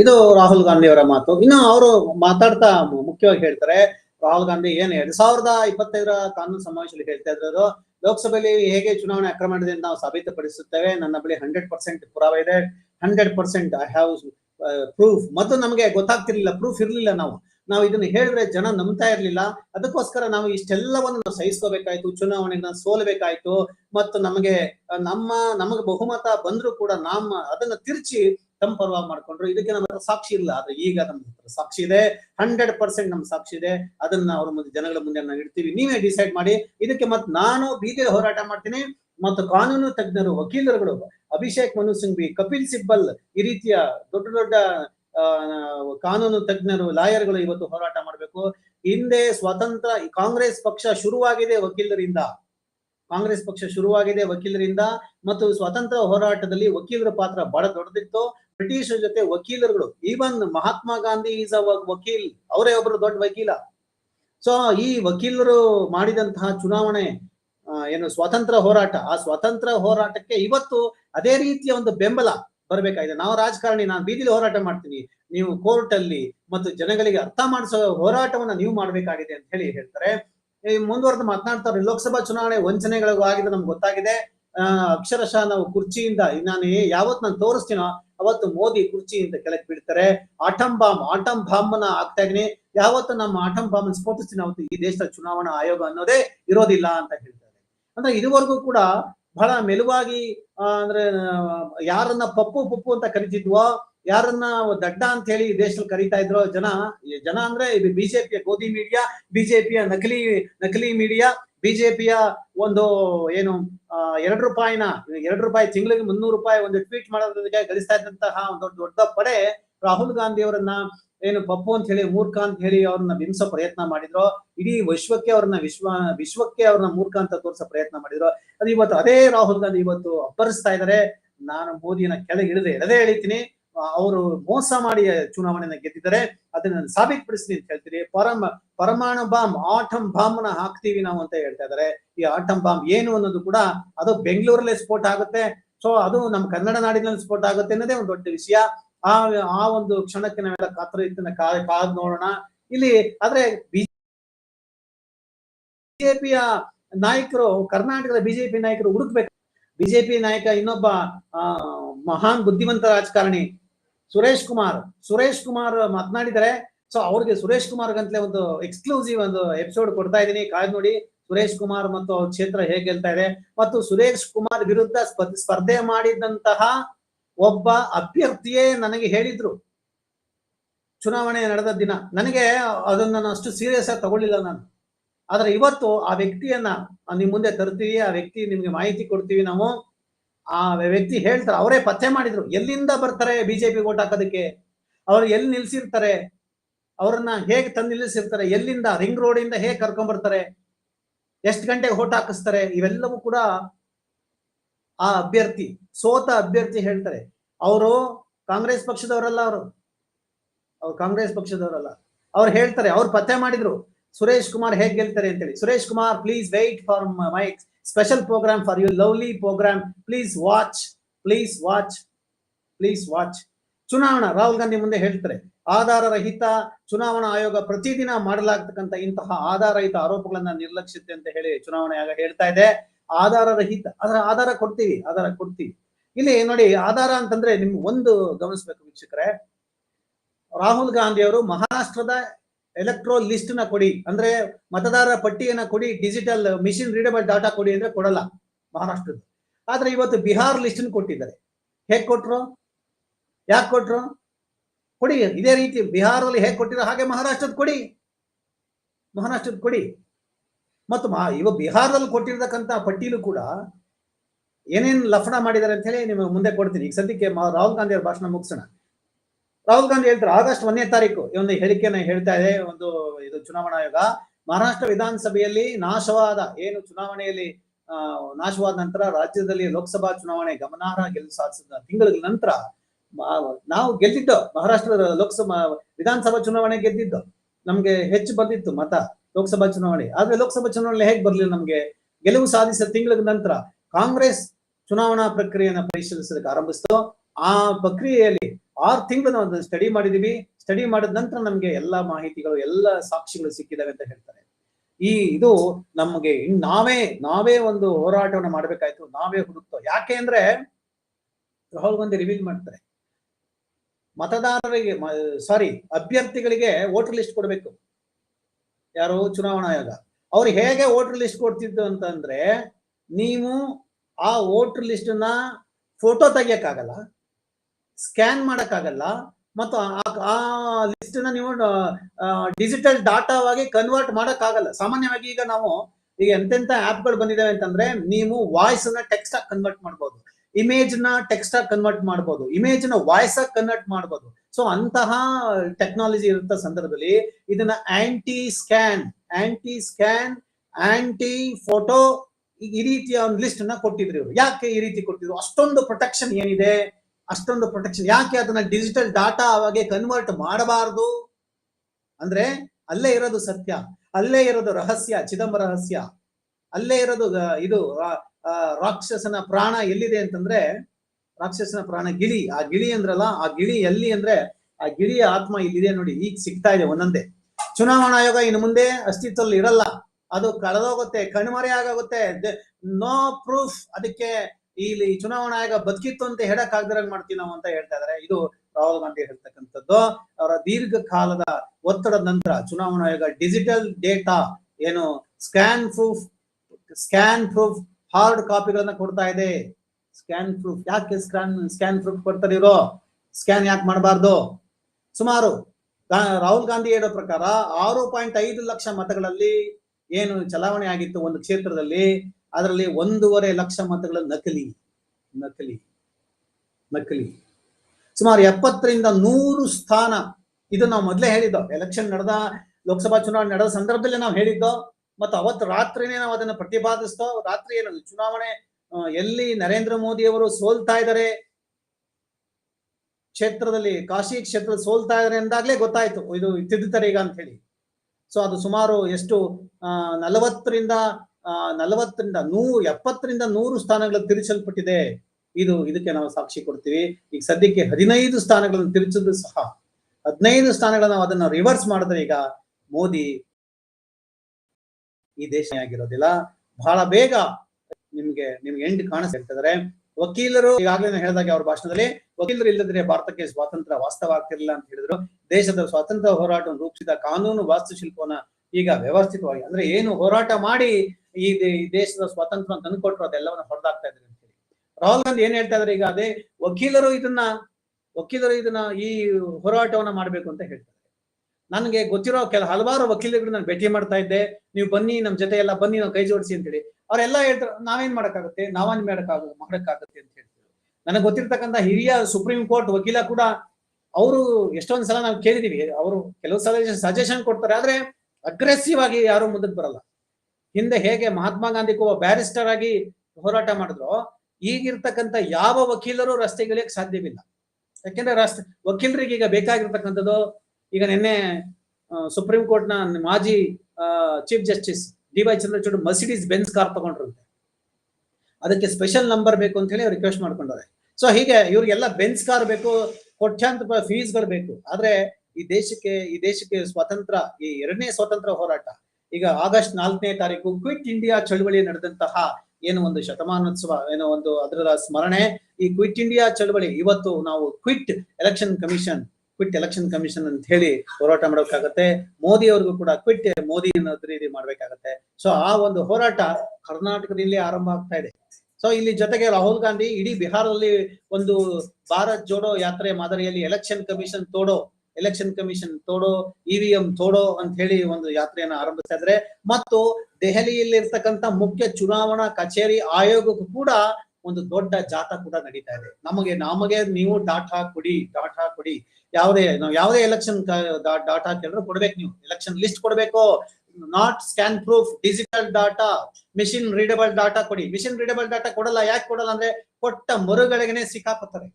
ಇದು ರಾಹುಲ್ ಗಾಂಧಿ ಅವರ ಮಾತು. ಇನ್ನು ಅವರು ಮಾತಾಡ್ತಾ ಮುಖ್ಯವಾಗಿ ಹೇಳ್ತಾರೆ, ರಾಹುಲ್ ಗಾಂಧಿ ಏನ್ ಎರಡ್ ಸಾವಿರದ ಇಪ್ಪತ್ತೈದರ ಕಾನೂನು ಸಮಾವೇಶದಲ್ಲಿ ಹೇಳ್ತಾ ಇದ್ರು ಲೋಕಸಭೆಯಲ್ಲಿ ಹೇಗೆ ಚುನಾವಣೆ ಆಕ್ರಮಣದಿಂದ ನಾವು ಸಾಬೀತುಪಡಿಸುತ್ತೇವೆ, ನನ್ನ ಬಳಿ ಹಂಡ್ರೆಡ್ ಪರ್ಸೆಂಟ್ ಪುರಾವೆ ಇದೆ. Hundred percent I have proof ಮತ್ತು ನಮಗೆ ಗೊತ್ತಾಗ್ತಿರ್ಲಿಲ್ಲ ಪ್ರೂಫ್ ಇರ್ಲಿಲ್ಲ ನಾವು. ನಾವು ಇದನ್ನ ಹೇಳಿದ್ರೆ ಜನ ನಂಬ್ತಾ ಇರ್ಲಿಲ್ಲ. ಅದಕ್ಕೋಸ್ಕರ ನಾವು ಇಷ್ಟೆಲ್ಲವನ್ನು ನಾವು ಸಹಿಸ್ಕೋಬೇಕಾಯ್ತು ಚುನಾವಣೆನ ಸೋಲಬೇಕಾಯ್ತು. ಮತ್ತು ನಮಗೆ, ನಮ್ಮ, ನಮಗೆ ಬಹುಮತ ಬಂದ್ರು ಕೂಡ ನಮ್ಮ ಅದನ್ನ ತಿರ್ಚಿ ತಮ್ಮ ಮಾಡ್ಕೊಂಡ್ರು, ಇದಕ್ಕೆ ನಮ್ಮ ಸಾಕ್ಷಿ ಇಲ್ಲ. ಆದ್ರೆ ಈಗ ನಮ್ಮ ಹತ್ರ ಸಾಕ್ಷಿ ಇದೆ. ಹಂಡ್ರೆಡ್ ಪರ್ಸೆಂಟ್ ನಮ್ಮ ಸಾಕ್ಷಿ ಇದೆ. ಅದನ್ನ ಅವ್ರ ಮುಂದೆ ಜನಗಳ ಮುಂದೆ ನಾವು ಇಡ್ತೀವಿ. ನೀವೇ ಡಿಸೈಡ್ ಮಾಡಿ. ಇದಕ್ಕೆ ಮತ್ತೆ ನಾನು ಬೀದಿ ಹೋರಾಟ ಮಾಡ್ತೀನಿ. ಮತ್ತು ಕಾನೂನು ತಜ್ಞರು, ವಕೀಲರುಗಳು, ಅಭಿಷೇಕ್ ಮನು ಸಿಂಘ್ವಿ, ಕಪಿಲ್ ಸಿಬ್ಬಲ್ ಈ ರೀತಿಯ ದೊಡ್ಡ ದೊಡ್ಡ ಕಾನೂನು ತಜ್ಞರು, ಲಾಯರ್ಗಳು ಇವತ್ತು ಹೋರಾಟ ಮಾಡಬೇಕು. ಹಿಂದೆ ಸ್ವತಂತ್ರ, ಕಾಂಗ್ರೆಸ್ ಪಕ್ಷ ಶುರುವಾಗಿದೆ ವಕೀಲರಿಂದ. ಕಾಂಗ್ರೆಸ್ ಪಕ್ಷ ಶುರುವಾಗಿದೆ ವಕೀಲರಿಂದ. ಮತ್ತು ಸ್ವತಂತ್ರ ಹೋರಾಟದಲ್ಲಿ ವಕೀಲರ ಪಾತ್ರ ಬಹಳ ದೊಡ್ಡದಿತ್ತು. ಬ್ರಿಟಿಷರ ಜೊತೆ ವಕೀಲರುಗಳು even Mahatma Gandhi is a ವಕೀಲ್, ಅವರೇ ಒಬ್ಬರು ದೊಡ್ಡ ವಕೀಲ. ಸೊ ಈ ವಕೀಲರು ಮಾಡಿದಂತಹ ಚುನಾವಣೆ ಏನು ಸ್ವಾತಂತ್ರ್ಯ ಹೋರಾಟ, ಆ ಸ್ವಾತಂತ್ರ್ಯ ಹೋರಾಟಕ್ಕೆ ಇವತ್ತು ಅದೇ ರೀತಿಯ ಒಂದು ಬೆಂಬಲ ಬರಬೇಕಾಗಿದೆ. ನಾವು ರಾಜಕಾರಣಿ, ನಾನು ಬೀದಿಲಿ ಹೋರಾಟ ಮಾಡ್ತೀನಿ, ನೀವು ಕೋರ್ಟ್ ಅಲ್ಲಿ ಮತ್ತು ಜನಗಳಿಗೆ ಅರ್ಥ ಮಾಡಿಸೋ ಹೋರಾಟವನ್ನ ನೀವು ಮಾಡ್ಬೇಕಾಗಿದೆ ಅಂತ ಹೇಳಿ ಹೇಳ್ತಾರೆ. ಮುಂದುವರೆದು ಮಾತನಾಡ್ತಾರೆ ಲೋಕಸಭಾ ಚುನಾವಣೆ ವಂಚನೆಗಳಿಗೂ ಆಗಿದೆ, ನಮ್ಗೆ ಗೊತ್ತಾಗಿದೆ. ಅಕ್ಷರಶಃ ನಾವು ಕುರ್ಚಿಯಿಂದ, ನಾನು ಯಾವತ್ ನಾನು ತೋರಿಸ್ತೀನೋ ಅವತ್ತು ಮೋದಿ ಕುರ್ಚಿಯಿಂದ ಕೆಳಗೆ ಬಿಡ್ತಾರೆ ಆಟಂ ಬಾಂಬ್ ಆಟಂ ಬಾಂಬ್ನ ಆಗ್ತಾ ಯಾವತ್ತು ನಮ್ಮ ಆಟಂ ಬಾಂಬ್ ಸ್ಫೋಟಿಸ್ತೀನಿ ಅವತ್ತು ಈ ದೇಶದ ಚುನಾವಣಾ ಆಯೋಗ ಅನ್ನೋದೇ ಇರೋದಿಲ್ಲ ಅಂತ ಹೇಳ್ತಾರೆ. ಅಂದ್ರೆ ಇದುವರೆಗೂ ಕೂಡ ಬಹಳ ಮೆಲುವಾಗಿ ಅಂದ್ರೆ ಯಾರನ್ನ ಪಪ್ಪು ಪಪ್ಪು ಅಂತ ಕರಿತಿದ್ವೋ, ಯಾರನ್ನ ದಡ್ಡ ಅಂತ ಹೇಳಿ ಈ ದೇಶದಲ್ಲಿ ಕರೀತಾ ಇದ್ರೋ ಜನ ಜನ ಅಂದ್ರೆ ಇದು ಬಿಜೆಪಿಯ ಗೋಧಿ ಮೀಡಿಯಾ ಬಿಜೆಪಿಯ ನಕಲಿ ನಕಲಿ ಮೀಡಿಯಾ ಬಿಜೆಪಿಯ ಒಂದು ಏನು ಎರಡು ರೂಪಾಯಿನ, ಎರಡು ರೂಪಾಯಿ ತಿಂಗಳಿಗೆ ಮುನ್ನೂರು ರೂಪಾಯಿ ಒಂದು ಟ್ವೀಟ್ ಮಾಡೋದಕ್ಕೆ ಗಳಿಸ್ತಾ ಇದ್ದಂತಹ ಒಂದು ದೊಡ್ಡ ಪಡೆ ರಾಹುಲ್ ಗಾಂಧಿ ಅವರನ್ನ ಏನು ಪಪ್ಪು ಅಂತ ಹೇಳಿ, ಮೂರ್ಖ ಅಂತ ಹೇಳಿ ಅವ್ರನ್ನ ಬಿಂಬಿಸೋ ಪ್ರಯತ್ನ ಮಾಡಿದ್ರು. ಇಡೀ ವಿಶ್ವಕ್ಕೆ ಅವ್ರನ್ನ ವಿಶ್ವ, ವಿಶ್ವಕ್ಕೆ ಅವ್ರನ್ನ ಮೂರ್ಖ ಅಂತ ತೋರಿಸೋ ಪ್ರಯತ್ನ ಮಾಡಿದ್ರು. ಅದು ಇವತ್ತು ಅದೇ ರಾಹುಲ್ ಗಾಂಧಿ ಇವತ್ತು ಅಬ್ಬರಿಸ್ತಾ ಇದಾರೆ. ನಾನು ಮೋದಿನ ಕೆಳಗೆ ಇಳಿದೆ ಇಳದೇ ಎಳಿತೀನಿ ಅವರು ಮೋಸ ಮಾಡಿ ಚುನಾವಣೆನ ಗೆದ್ದಿದ್ದಾರೆ. ಅದನ್ನ ನಾನು ಸಾಬೀತುಪಡಿಸ್ತೀನಿ ಅಂತ ಹೇಳ್ತೀರಿ. ಪರಮ, ಪರಮಾಣು ಬಾಂಬ್ ಆಟಮ್ ಬಾಂಬ್ನ ಹಾಕ್ತೀವಿ ನಾವು ಅಂತ ಹೇಳ್ತಾ ಇದಾರೆ ಈ ಆಟಮ್ ಬಾಂಬ್ ಏನು ಅನ್ನೋದು ಕೂಡ ಅದು ಬೆಂಗಳೂರಲ್ಲೇ ಸ್ಫೋಟ ಆಗುತ್ತೆ. ಸೊ ಅದು ನಮ್ಮ ಕನ್ನಡ ನಾಡಿನಲ್ಲಿ ಸ್ಫೋಟ ಆಗುತ್ತೆ ಅನ್ನೋದೇ ಒಂದು ದೊಡ್ಡ ವಿಷಯ. ಆ ಆ ಒಂದು ಕ್ಷಣಕ್ಕೆ ನಾವೆಲ್ಲ ಕಾತರ ಕಾದ್ ನೋಡೋಣ. ಇಲ್ಲಿ ಆದ್ರೆ ಬಿಜೆಪಿಯ ನಾಯಕರು, ಕರ್ನಾಟಕದ ಬಿಜೆಪಿ ನಾಯಕರು ಹುಡುಕ್ಬೇಕು. ಬಿಜೆಪಿ ನಾಯಕ ಇನ್ನೊಬ್ಬ ಮಹಾನ್ ಬುದ್ಧಿವಂತ ರಾಜಕಾರಣಿ. ಸುರೇಶ್ ಕುಮಾರ್ ಸುರೇಶ್ ಕುಮಾರ್ ಮಾತನಾಡಿದರೆ. ಸೊ ಅವ್ರಿಗೆ ಸುರೇಶ್ ಕುಮಾರ್ ಗಂತಲೇ ಒಂದು ಎಕ್ಸ್ಕ್ಲೂಸಿವ್ ಒಂದು ಎಪಿಸೋಡ್ ಕೊಡ್ತಾ ಇದೀನಿ ಕಾದ್ ನೋಡಿ ಸುರೇಶ್ ಕುಮಾರ್ ಮತ್ತು ಅವ್ರ ಕ್ಷೇತ್ರ ಹೇಗೆ ಗೆಲ್ತಾ ಇದೆ. ಮತ್ತು ಸುರೇಶ್ ಕುಮಾರ್ ವಿರುದ್ಧ ಸ್ಪ- ಸ್ಪರ್ಧೆ ಮಾಡಿದಂತಹ ಒಬ್ಬ ಅಭ್ಯರ್ಥಿಯೇ ನನಗೆ ಹೇಳಿದ್ರು. ಚುನಾವಣೆ ನಡೆದ ದಿನ. ನನಗೆ ಅದನ್ನ ನಾನು ಅಷ್ಟು ಸೀರಿಯಸ್ ಆಗಿ ತಗೊಳ್ಳಿಲ್ಲ ನಾನು. ಆದ್ರೆ ಇವತ್ತು ಆ ವ್ಯಕ್ತಿಯನ್ನ ನಿಮ್ ಮುಂದೆ ತರ್ತೀವಿ, ಆ ವ್ಯಕ್ತಿ ನಿಮ್ಗೆ ಮಾಹಿತಿ ಕೊಡ್ತೀವಿ ನಾವು. ಆ ವ್ಯಕ್ತಿ ಹೇಳ್ತಾರೆ, ಅವರೇ ಪತ್ತೆ ಮಾಡಿದ್ರು, ಎಲ್ಲಿಂದ ಬರ್ತಾರೆ ಬಿಜೆಪಿ ಓಟ್ ಹಾಕೋದಕ್ಕೆ? ಅವ್ರು ಎಲ್ಲಿ ನಿಲ್ಸಿರ್ತಾರೆ? ಅವ್ರನ್ನ ಹೇಗೆ ತಂದು ನಿಲ್ಲಿಸಿರ್ತಾರೆ? ಎಲ್ಲಿಂದ ರಿಂಗ್ ರೋಡ್ ಇಂದ ಹೇಗೆ ಕರ್ಕೊಂಡ್ ಬರ್ತಾರೆ ಎಷ್ಟು ಗಂಟೆಗೆ ಓಟ್ ಹಾಕಿಸ್ತಾರೆ? ಇವೆಲ್ಲವೂ ಕೂಡ ಆ ಅಭ್ಯರ್ಥಿ, ಸೋತ ಅಭ್ಯರ್ಥಿ ಹೇಳ್ತಾರೆ. ಅವರು ಕಾಂಗ್ರೆಸ್ ಪಕ್ಷದವರಲ್ಲ ಅವರು. ಅವ್ರು ಕಾಂಗ್ರೆಸ್ ಪಕ್ಷದವರಲ್ಲ. ಅವ್ರು ಹೇಳ್ತಾರೆ, ಅವ್ರು ಪತ್ತೆ ಮಾಡಿದ್ರು, ಸುರೇಶ್ ಕುಮಾರ್ ಹೇಗೆ ಗೆಲ್ತಾರೆ ಅಂತೇಳಿ. Suresh Kumar please wait for my special programme for you lovely programme please watch please watch please watch ಚುನಾವಣಾ, ರಾಹುಲ್ ಗಾಂಧಿ ಮುಂದೆ ಹೇಳ್ತಾರೆ ಆಧಾರ ರಹಿತ ಚುನಾವಣಾ ಆಯೋಗ ಪ್ರತಿದಿನ ಮಾಡಲಾಗ್ತಕ್ಕಂಥ ಇಂತಹ ಆಧಾರ ರಹಿತ ಆರೋಪಗಳನ್ನ ನಿರ್ಲಕ್ಷಿಸುತ್ತೆ ಅಂತ ಹೇಳಿ ಚುನಾವಣಾ ಆಯೋಗ ಹೇಳ್ತಾ ಇದೆ. ಆಧಾರ ರಹಿತ ಅದರ ಆಧಾರ ಕೊಡ್ತೀವಿ ಆಧಾರ ಕೊಡ್ತೀವಿ. ಇಲ್ಲಿ ನೋಡಿ, ಆಧಾರ ಅಂತಂದ್ರೆ ನಿಮ್ಗೆ ಒಂದು ಗಮನಿಸ್ಬೇಕು ವೀಕ್ಷಕರೇ. ರಾಹುಲ್ ಗಾಂಧಿ ಅವರು ಮಹಾರಾಷ್ಟ್ರದ ಎಲೆಕ್ಟ್ರೋ ಲಿಸ್ಟ್ನ ಕೊಡಿ. ಅಂದ್ರೆ ಮತದಾರರ ಪಟ್ಟಿಯನ್ನ ಕೊಡಿ ಡಿಜಿಟಲ್ ಮಿಷಿನ್ ರೀಡಬಲ್ ಡಾಟಾ ಕೊಡಿ ಅಂದ್ರೆ ಕೊಡಲ್ಲ ಮಹಾರಾಷ್ಟ್ರದ ಆದ್ರೆ ಇವತ್ತು ಬಿಹಾರ್ ಲಿಸ್ಟ್ ಕೊಟ್ಟಿದ್ದಾರೆ. ಹೇಗ್ ಕೊಟ್ರು? ಯಾಕೆ ಕೊಟ್ರು? ಕೊಡಿ, ಇದೇ ರೀತಿ ಬಿಹಾರದಲ್ಲಿ ಹೇಗೆ ಕೊಟ್ಟಿರೋ ಹಾಗೆ ಮಹಾರಾಷ್ಟ್ರದ ಕೊಡಿ. ಮಹಾರಾಷ್ಟ್ರದ ಕೊಡಿ. ಮತ್ತು ಇವ ಬಿಹಾರದಲ್ಲಿ ಕೊಟ್ಟಿರ್ತಕ್ಕಂಥ ಪಟ್ಟಿಲೂ ಕೂಡ ಏನೇನು ಲಫಣ ಮಾಡಿದ್ದಾರೆ ಅಂತ ಹೇಳಿ ನಿಮಗೆ ಮುಂದೆ ಕೊಡ್ತೀನಿ. ಈಗ ಸದ್ಯಕ್ಕೆ ರಾಹುಲ್ ಗಾಂಧಿ ಅವ್ರ ಭಾಷಣ ಮುಗಿಸೋಣ. ರಾಹುಲ್ ಗಾಂಧಿ ಹೇಳ್ತಾರೆ, ಆಗಸ್ಟ್ ಒಂದನೇ ತಾರೀಕು. ಈ ಒಂದು ಹೇಳಿಕೆಯನ್ನ ಹೇಳ್ತಾ ಇದೆ, ಒಂದು ಇದು ಚುನಾವಣಾ ಆಯೋಗ. ಮಹಾರಾಷ್ಟ್ರ ವಿಧಾನಸಭೆಯಲ್ಲಿ ನಾಶವಾದ, ಏನು ಚುನಾವಣೆಯಲ್ಲಿ ನಾಶವಾದ ನಂತರ ರಾಜ್ಯದಲ್ಲಿ ಲೋಕಸಭಾ ಚುನಾವಣೆ ಗಮನಾರ್ಹ ಗೆಲುವು ಸಾಧಿಸಿದ ತಿಂಗಳ ನಂತರ ನಾವು ಗೆದ್ದಿದ್ದು, ಮಹಾರಾಷ್ಟ್ರದ ಲೋಕಸಭಾ, ವಿಧಾನಸಭಾ ಚುನಾವಣೆ ಗೆದ್ದಿದ್ದು, ನಮ್ಗೆ ಹೆಚ್ಚು ಬಂದಿತ್ತು ಮತ ಲೋಕಸಭಾ ಚುನಾವಣೆ. ಆದ್ರೆ ಲೋಕಸಭಾ ಚುನಾವಣೆ ಹೇಗೆ ಬರ್ಲಿಲ್ಲ ನಮ್ಗೆ? ಗೆಲುವು ಸಾಧಿಸಿದ ತಿಂಗಳ ನಂತರ ಕಾಂಗ್ರೆಸ್ ಚುನಾವಣಾ ಪ್ರಕ್ರಿಯೆಯನ್ನು ಪರಿಶೀಲಿಸಲಿಕ್ಕೆ ಆರಂಭಿಸ್ತು. ಆ ಪ್ರಕ್ರಿಯೆಯಲ್ಲಿ ಆರು ತಿಂಗಳು ನಾವು ಸ್ಟಡಿ ಮಾಡಿದೀವಿ. ಸ್ಟಡಿ ಮಾಡಿದ ನಂತರ ನಮಗೆ ಎಲ್ಲಾ ಮಾಹಿತಿಗಳು, ಎಲ್ಲ ಸಾಕ್ಷಿಗಳು ಸಿಕ್ಕಿದಾವೆ ಅಂತ ಹೇಳ್ತಾರೆ. ಈ ಇದು ನಮಗೆ ನಾವೇ ನಾವೇ ಒಂದು ಹೋರಾಟವನ್ನು ಮಾಡ್ಬೇಕಾಯ್ತು. ನಾವೇ ಹುಡುಕ್ತೋ. ಯಾಕೆ ಅಂದ್ರೆ ರಾಹುಲ್ ಗಾಂಧಿ ರಿವೀಲ್ ಮಾಡ್ತಾರೆ. ಮತದಾರರಿಗೆ ಸಾರಿ ಅಭ್ಯರ್ಥಿಗಳಿಗೆ ವೋಟರ್ ಲಿಸ್ಟ್ ಕೊಡಬೇಕು. ಯಾರು ಚುನಾವಣಾ ಆಯೋಗ. ಅವ್ರು ಹೇಗೆ ವೋಟರ್ ಲಿಸ್ಟ್ ಕೊಡ್ತಿದ್ದು ಅಂತಂದ್ರೆ, ನೀವು ಆ ವೋಟರ್ ಲಿಸ್ಟ್ನ ಫೋಟೋ ತೆಗಿಯಕ್ಕಾಗಲ್ಲ. ಸ್ಕ್ಯಾನ್ ಮಾಡೋಕ್ಕಾಗಲ್ಲ. ಮತ್ತು ಆ- ಲಿಸ್ಟ್ನ ನೀವು ಡಿಜಿಟಲ್ ಡಾಟಾವಾಗಿ ಕನ್ವರ್ಟ್ ಮಾಡೋಕ್ಕಾಗಲ್ಲ. ಸಾಮಾನ್ಯವಾಗಿ ಈಗ ನಾವು ಈಗ ಎಂತೆಂತ ಆಪ್ಗಳು ಬಂದಿದ್ದಾವೆ ಅಂತಂದ್ರೆ, ನೀವು ವಾಯ್ಸ್ನ ಟೆಕ್ಸ್ಟ್ ಕನ್ವರ್ಟ್ ಮಾಡ್ಬೋದು. ಇಮೇಜ್ನ ಟೆಕ್ಸ್ಟ್ ಕನ್ವರ್ಟ್ ಮಾಡ್ಬೋದು. ಇಮೇಜ್ನ ವಾಯ್ಸ್ ಕನ್ವರ್ಟ್ ಮಾಡ್ಬೋದು. ಸೊ ಅಂತಹ ಟೆಕ್ನಾಲಜಿ ಇರುವಂತ ಸಂದರ್ಭದಲ್ಲಿ ಇದನ್ನ anti scan anti scan anti photo ಈ ರೀತಿಯ ಒಂದು ಲಿಸ್ಟ್ನ ಕೊಟ್ಟಿದ್ರು ಇವರು. ಯಾಕೆ ಈ ರೀತಿ ಕೊಟ್ಟಿದ್ರು? ಅಷ್ಟೊಂದು ಪ್ರೊಟೆಕ್ಷನ್ ಏನಿದೆ? ಅಷ್ಟೊಂದು ಪ್ರೊಟೆಕ್ಷನ್ ಯಾಕೆ ಅದನ್ನ ಡಿಜಿಟಲ್ ಡಾಟಾ ಅವಾಗೆ ಕನ್ವರ್ಟ್ ಮಾಡಬಾರದು? ಅಂದ್ರೆ ಅಲ್ಲೇ ಇರೋದು ಸತ್ಯ. ಅಲ್ಲೇ ಇರೋದು ರಹಸ್ಯ, ಚಿದಂಬರ ರಹಸ್ಯ. ಅಲ್ಲೇ ಇರೋದು ಇದು ರಾಕ್ಷಸನ ಪ್ರಾಣ ಎಲ್ಲಿದೆ ಅಂತಂದ್ರೆ, ರಾಕ್ಷಸನ ಪ್ರಾಣ ಗಿಳಿ. ಆ ಗಿಳಿ ಅಂದ್ರಲ್ಲ, ಆ ಗಿಳಿ ಎಲ್ಲಿ ಅಂದ್ರೆ, ಆ ಗಿಳಿಯ ಆತ್ಮ ಇಲ್ಲಿದೆ ನೋಡಿ, ಈಗ ಸಿಗ್ತಾ ಇದೆ ಒಂದೊಂದೇ. ಚುನಾವಣಾ ಆಯೋಗ ಇನ್ನು ಮುಂದೆ ಅಸ್ತಿತ್ವದಲ್ಲಿ ಇರಲ್ಲ. ಅದು ಕಳೆದೋಗುತ್ತೆ ಕಣ್ಮರೆ ಆಗೋಗುತ್ತೆ ನೋ ಪ್ರೂಫ್ ಅದಕ್ಕೆ ಇಲ್ಲಿ ಚುನಾವಣಾ ಆಯೋಗ ಬದುಕಿತ್ತು ಅಂತ ಹೇಳಕ್ ಆಗ್ದಿರಂಗ್ ಮಾಡ್ತೀವಿ ನಾವು ಅಂತ ಹೇಳ್ತಾ ಇದಾರೆ. ಇದು ರಾಹುಲ್ ಗಾಂಧಿ ಹೇಳ್ತಕ್ಕಂಥದ್ದು. ಅವರ ದೀರ್ಘಕಾಲದ ಒತ್ತಡದ ನಂತರ ಚುನಾವಣಾ ಆಯೋಗ ಡಿಜಿಟಲ್ ಡೇಟಾ ಏನು scan proof scan proof hard ಕಾಪಿಗಳನ್ನ ಕೊಡ್ತಾ ಇದೆ. ಸ್ಕ್ಯಾನ್ ಪ್ರೂಫ್ ಯಾಕೆ ಸ್ಕ್ಯಾನ್ ಸ್ಕ್ಯಾನ್ ಪ್ರೂಫ್ ಕೊಡ್ತಾರೆ ಇರೋ ಸ್ಕ್ಯಾನ್ ಯಾಕೆ ಮಾಡಬಾರ್ದು? ಸುಮಾರು ರಾಹುಲ್ ಗಾಂಧಿ ಹೇಳೋ ಪ್ರಕಾರ ಆರು ಪಾಯಿಂಟ್ ಐದು ಲಕ್ಷ ಮತಗಳಲ್ಲಿ ಏನು ಚಲಾವಣೆ ಆಗಿತ್ತು ಒಂದು ಕ್ಷೇತ್ರದಲ್ಲಿ. ಅದರಲ್ಲಿ ಒಂದೂವರೆ ಲಕ್ಷ ಮತಗಳ ನಕಲಿ ನಕಲಿ ನಕಲಿ. ಸುಮಾರು ಎಪ್ಪತ್ತರಿಂದ ನೂರು ಸ್ಥಾನ. ಇದು ನಾವು ಮೊದಲೇ ಹೇಳಿದ್ದೋ. ಎಲೆಕ್ಷನ್ ನಡೆದ, ಲೋಕಸಭಾ ಚುನಾವಣೆ ನಡೆದ ಸಂದರ್ಭದಲ್ಲಿ ನಾವು ಹೇಳಿದ್ದೋ. ಮತ್ತು ಅವತ್ತು ರಾತ್ರಿನೇ ನಾವು ಅದನ್ನ ಪ್ರತಿಪಾದಿಸ್ತೋ. ರಾತ್ರಿ ಏನು, ಚುನಾವಣೆ ಎಲ್ಲಿ ನರೇಂದ್ರ ಮೋದಿ ಅವರು ಸೋಲ್ತಾ ಇದ್ದಾರೆ? ಕ್ಷೇತ್ರದಲ್ಲಿ, ಕಾಶಿ ಕ್ಷೇತ್ರ ಸೋಲ್ತಾ ಇದ್ದಾರೆ ಎಂದಾಗ್ಲೇ ಗೊತ್ತಾಯ್ತು. ಇದು ತಿದ್ದುತ್ತಾರೆ ಈಗ ಅಂತ ಹೇಳಿ ಸೊ, ಅದು ಸುಮಾರು ಎಷ್ಟು ನಲವತ್ತರಿಂದ ನಲವತ್ತರಿಂದ ನೂರು, ಎಪ್ಪತ್ತರಿಂದ ನೂರು ಸ್ಥಾನಗಳು ತಿರುಚಲ್ಪಟ್ಟಿದೆ. ಇದು ಇದಕ್ಕೆ ನಾವು ಸಾಕ್ಷಿ ಕೊಡ್ತೀವಿ. ಈಗ ಸದ್ಯಕ್ಕೆ ಹದಿನೈದು ಸ್ಥಾನಗಳನ್ನು ತಿರುಚಿದ್ರು ಸಹ ಹದಿನೈದು ಸ್ಥಾನಗಳನ್ನ ನಾವು ಅದನ್ನ ರಿವರ್ಸ್ ಮಾಡಿದ್ರೆ ಈಗ ಮೋದಿ ಈ ದೇಶ ಆಗಿರೋದಿಲ್ಲ. ಬಹಳ ಬೇಗ ನಿಮ್ಗೆ ನಿಮ್ಗೆ ಎಂಡ್ ಕಾಣಿಸ್ತಿರ್ತಿದ್ದಾರೆ ವಕೀಲರು ಈಗಾಗಲೇ ಹೇಳಿದಾಗ ಅವ್ರ ಭಾಷಣದಲ್ಲಿ, ವಕೀಲರು ಇಲ್ಲದ್ರೆ ಭಾರತಕ್ಕೆ ಸ್ವಾತಂತ್ರ್ಯ ವಾಸ್ತವ ಆಗ್ತಿರಲಿಲ್ಲ ಅಂತ ಹೇಳಿದ್ರು. ದೇಶದ ಸ್ವಾತಂತ್ರ್ಯ ಹೋರಾಟವನ್ನು ರೂಪಿಸಿದ ಕಾನೂನು ವಾಸ್ತುಶಿಲ್ಪವನ್ನ ಈಗ ವ್ಯವಸ್ಥಿತವಾಗಿ, ಅಂದ್ರೆ ಏನು ಹೋರಾಟ ಮಾಡಿ ಈ ದೇಶದ ಸ್ವಾತಂತ್ರ್ಯ ತಂದುಕೊಟ್ರು, ಅದೆಲ್ಲವನ್ನ ಹೊಡೆದಾಗ್ತಾ ಇದ್ದಾರೆ ಅಂತ ಹೇಳಿ. ರಾಹುಲ್ ಗಾಂಧಿ ಏನ್ ಹೇಳ್ತಾ ಇದಾರೆ ಈಗ, ಅದೇ ವಕೀಲರು ಇದನ್ನ ವಕೀಲರು ಇದನ್ನ ಈ ಹೋರಾಟವನ್ನ ಮಾಡ್ಬೇಕು ಅಂತ ಹೇಳ್ತಾರೆ ನನಗೆ ಗೊತ್ತಿರೋ ಕೆಲ ಹಲವಾರು ವಕೀಲರು ನಾನು ಭೇಟಿ ಮಾಡ್ತಾ ಇದ್ದೆ. ನೀವು ಬನ್ನಿ, ನಮ್ ಜೊತೆ ಎಲ್ಲ ಬನ್ನಿ, ನಾವು ಕೈ ಜೋಡಿಸಿ ಅಂತೇಳಿ ಅವರೆಲ್ಲ ಹೇಳ್ತಾರೆ, ನಾವೇನ್ ಮಾಡಕ್ಕಾಗುತ್ತೆ? ನಾವೇನ್ ಮಾಡಕ್ಕಾಗ ಮಾಡಕ್ಕಾಗತ್ತೆ ಅಂತ ಹೇಳ್ತಾರೆ. ನನಗೆ ಗೊತ್ತಿರ್ತಕ್ಕಂಥ ಹಿರಿಯ ಸುಪ್ರೀಂ ಕೋರ್ಟ್ ವಕೀಲ ಕೂಡ ಅವರು ಎಷ್ಟೊಂದ್ ಸಲ ನಾವು ಕೇಳಿದೀವಿ. ಅವರು ಕೆಲವು ಸಲ ಸಜೆಷನ್ ಕೊಡ್ತಾರೆ, ಆದ್ರೆ ಅಗ್ರೆಸಿವ್ ಆಗಿ ಯಾರು ಮುಂದಕ್ಕೆ ಬರಲ್ಲ. ಹಿಂದೆ ಹೇಗೆ ಮಹಾತ್ಮ ಗಾಂಧಿ ಒಬ್ಬ ಬ್ಯಾರಿಸ್ಟರ್ ಆಗಿ ಹೋರಾಟ ಮಾಡಿದ್ರು, ಈಗಿರ್ತಕ್ಕಂಥ ಯಾವ ವಕೀಲರು ರಸ್ತೆಗಿಳಿಯಕ್ ಸಾಧ್ಯವಿಲ್ಲ. ಯಾಕೆಂದ್ರೆ ರಸ್ತೆ, ವಕೀಲರಿಗೆ ಈಗ ಬೇಕಾಗಿರ್ತಕ್ಕಂಥದ್ದು, ಈಗ ನಿನ್ನೆ ಸುಪ್ರೀಂ ಕೋರ್ಟ್ನ ಮಾಜಿ chief justice D Y Chandrachud Mercedes Benz car ತಗೊಂಡ್ರಂತೆ. ಅದಕ್ಕೆ ಸ್ಪೆಷಲ್ ನಂಬರ್ ಬೇಕು ಅಂತ ಹೇಳಿ ರಿಕ್ವೆಸ್ಟ್ ಮಾಡ್ಕೊಂಡವ್ರೆ. ಸೊ ಹೀಗೆ ಇವ್ರಿಗೆಲ್ಲ ಬೆನ್ಸ್ ಕಾರ್ ಬೇಕು, ಕೋಟ್ಯಾಂತರ ಫೀಸ್ ಫೀಸ್ಗಳು ಬೇಕು. ಆದ್ರೆ ಈ ದೇಶಕ್ಕೆ ಈ ದೇಶಕ್ಕೆ ಸ್ವಾತಂತ್ರ್ಯ, ಈ ಎರಡನೇ ಸ್ವಾತಂತ್ರ್ಯ ಹೋರಾಟ ಈಗ ಆಗಸ್ಟ್ ನಾಲ್ಕನೇ ತಾರೀಕು ಕ್ವಿಟ್ ಇಂಡಿಯಾ ಚಳವಳಿ ನಡೆದಂತಹ ಏನು ಒಂದು ಶತಮಾನೋತ್ಸವ, ಏನೋ ಒಂದು ಅದರ ಸ್ಮರಣೆ, ಈ ಕ್ವಿಟ್ ಇಂಡಿಯಾ ಚಳವಳಿ ಇವತ್ತು ನಾವು quit election commission, quit election commission ಅಂತ ಹೇಳಿ ಹೋರಾಟ ಮಾಡಬೇಕಾಗತ್ತೆ ಮೋದಿ ಅವ್ರಿಗೂ ಕೂಡ ಕ್ವಿಟ್ ಮೋದಿ ಅನ್ನೋದ್ ರೀತಿ ಮಾಡ್ಬೇಕಾಗತ್ತೆ. ಸೊ ಆ ಒಂದು ಹೋರಾಟ ಕರ್ನಾಟಕದಲ್ಲಿ ಆರಂಭ ಆಗ್ತಾ ಇದೆ. ಸೊ ಇಲ್ಲಿ ಜೊತೆಗೆ ರಾಹುಲ್ ಗಾಂಧಿ ಇಡೀ ಬಿಹಾರದಲ್ಲಿ ಒಂದು ಭಾರತ್ ಜೋಡೋ ಯಾತ್ರೆ ಮಾದರಿಯಲ್ಲಿ ಎಲೆಕ್ಷನ್ ಕಮಿಷನ್ ತೋಡೋ ಎಲೆಕ್ಷನ್ ಕಮಿಷನ್ ತೋಡೋ ಇವಿಎಂ ತೋಡೋ ಅಂತ ಹೇಳಿ ಒಂದು ಯಾತ್ರೆಯನ್ನ ಆರಂಭಿಸ್ತಾ ಮತ್ತು ದೆಹಲಿಯಲ್ಲಿ ಇರ್ತಕ್ಕಂಥ ಮುಖ್ಯ ಚುನಾವಣಾ ಕಚೇರಿ ಆಯೋಗಕ್ಕೂ ಕೂಡ ಒಂದು ದೊಡ್ಡ ಜಾಥಾ ಕೂಡ ನಡೀತಾ ಇದೆ. ನಮಗೆ ನಮಗೆ ನೀವು ಡಾಟಾ ಕೊಡಿ ಡಾಟಾ ಕೊಡಿ. ಯಾವುದೇ, ನಾವು ಯಾವುದೇ ಎಲೆಕ್ಷನ್ ಡಾಟಾ ಕೇಳಿದ್ರು ಕೊಡ್ಬೇಕು ನೀವು. ಎಲೆಕ್ಷನ್ ಲಿಸ್ಟ್ ಕೊಡ್ಬೇಕು. Not scan proof digital data machine readable data ಕೊಡಿ. ಮಿಷಿನ್ ರೀಡಬಲ್ ಡಾಟಾ ಕೊಡಲ್ಲ, ಯಾಕೆ ಕೊಡಲ್ಲ ಅಂದ್ರೆ ಕೊಟ್ಟ ಮರುಗಳಿಗೆನೆ ಸಿಕ್ಕಾಕೋತಾರೆ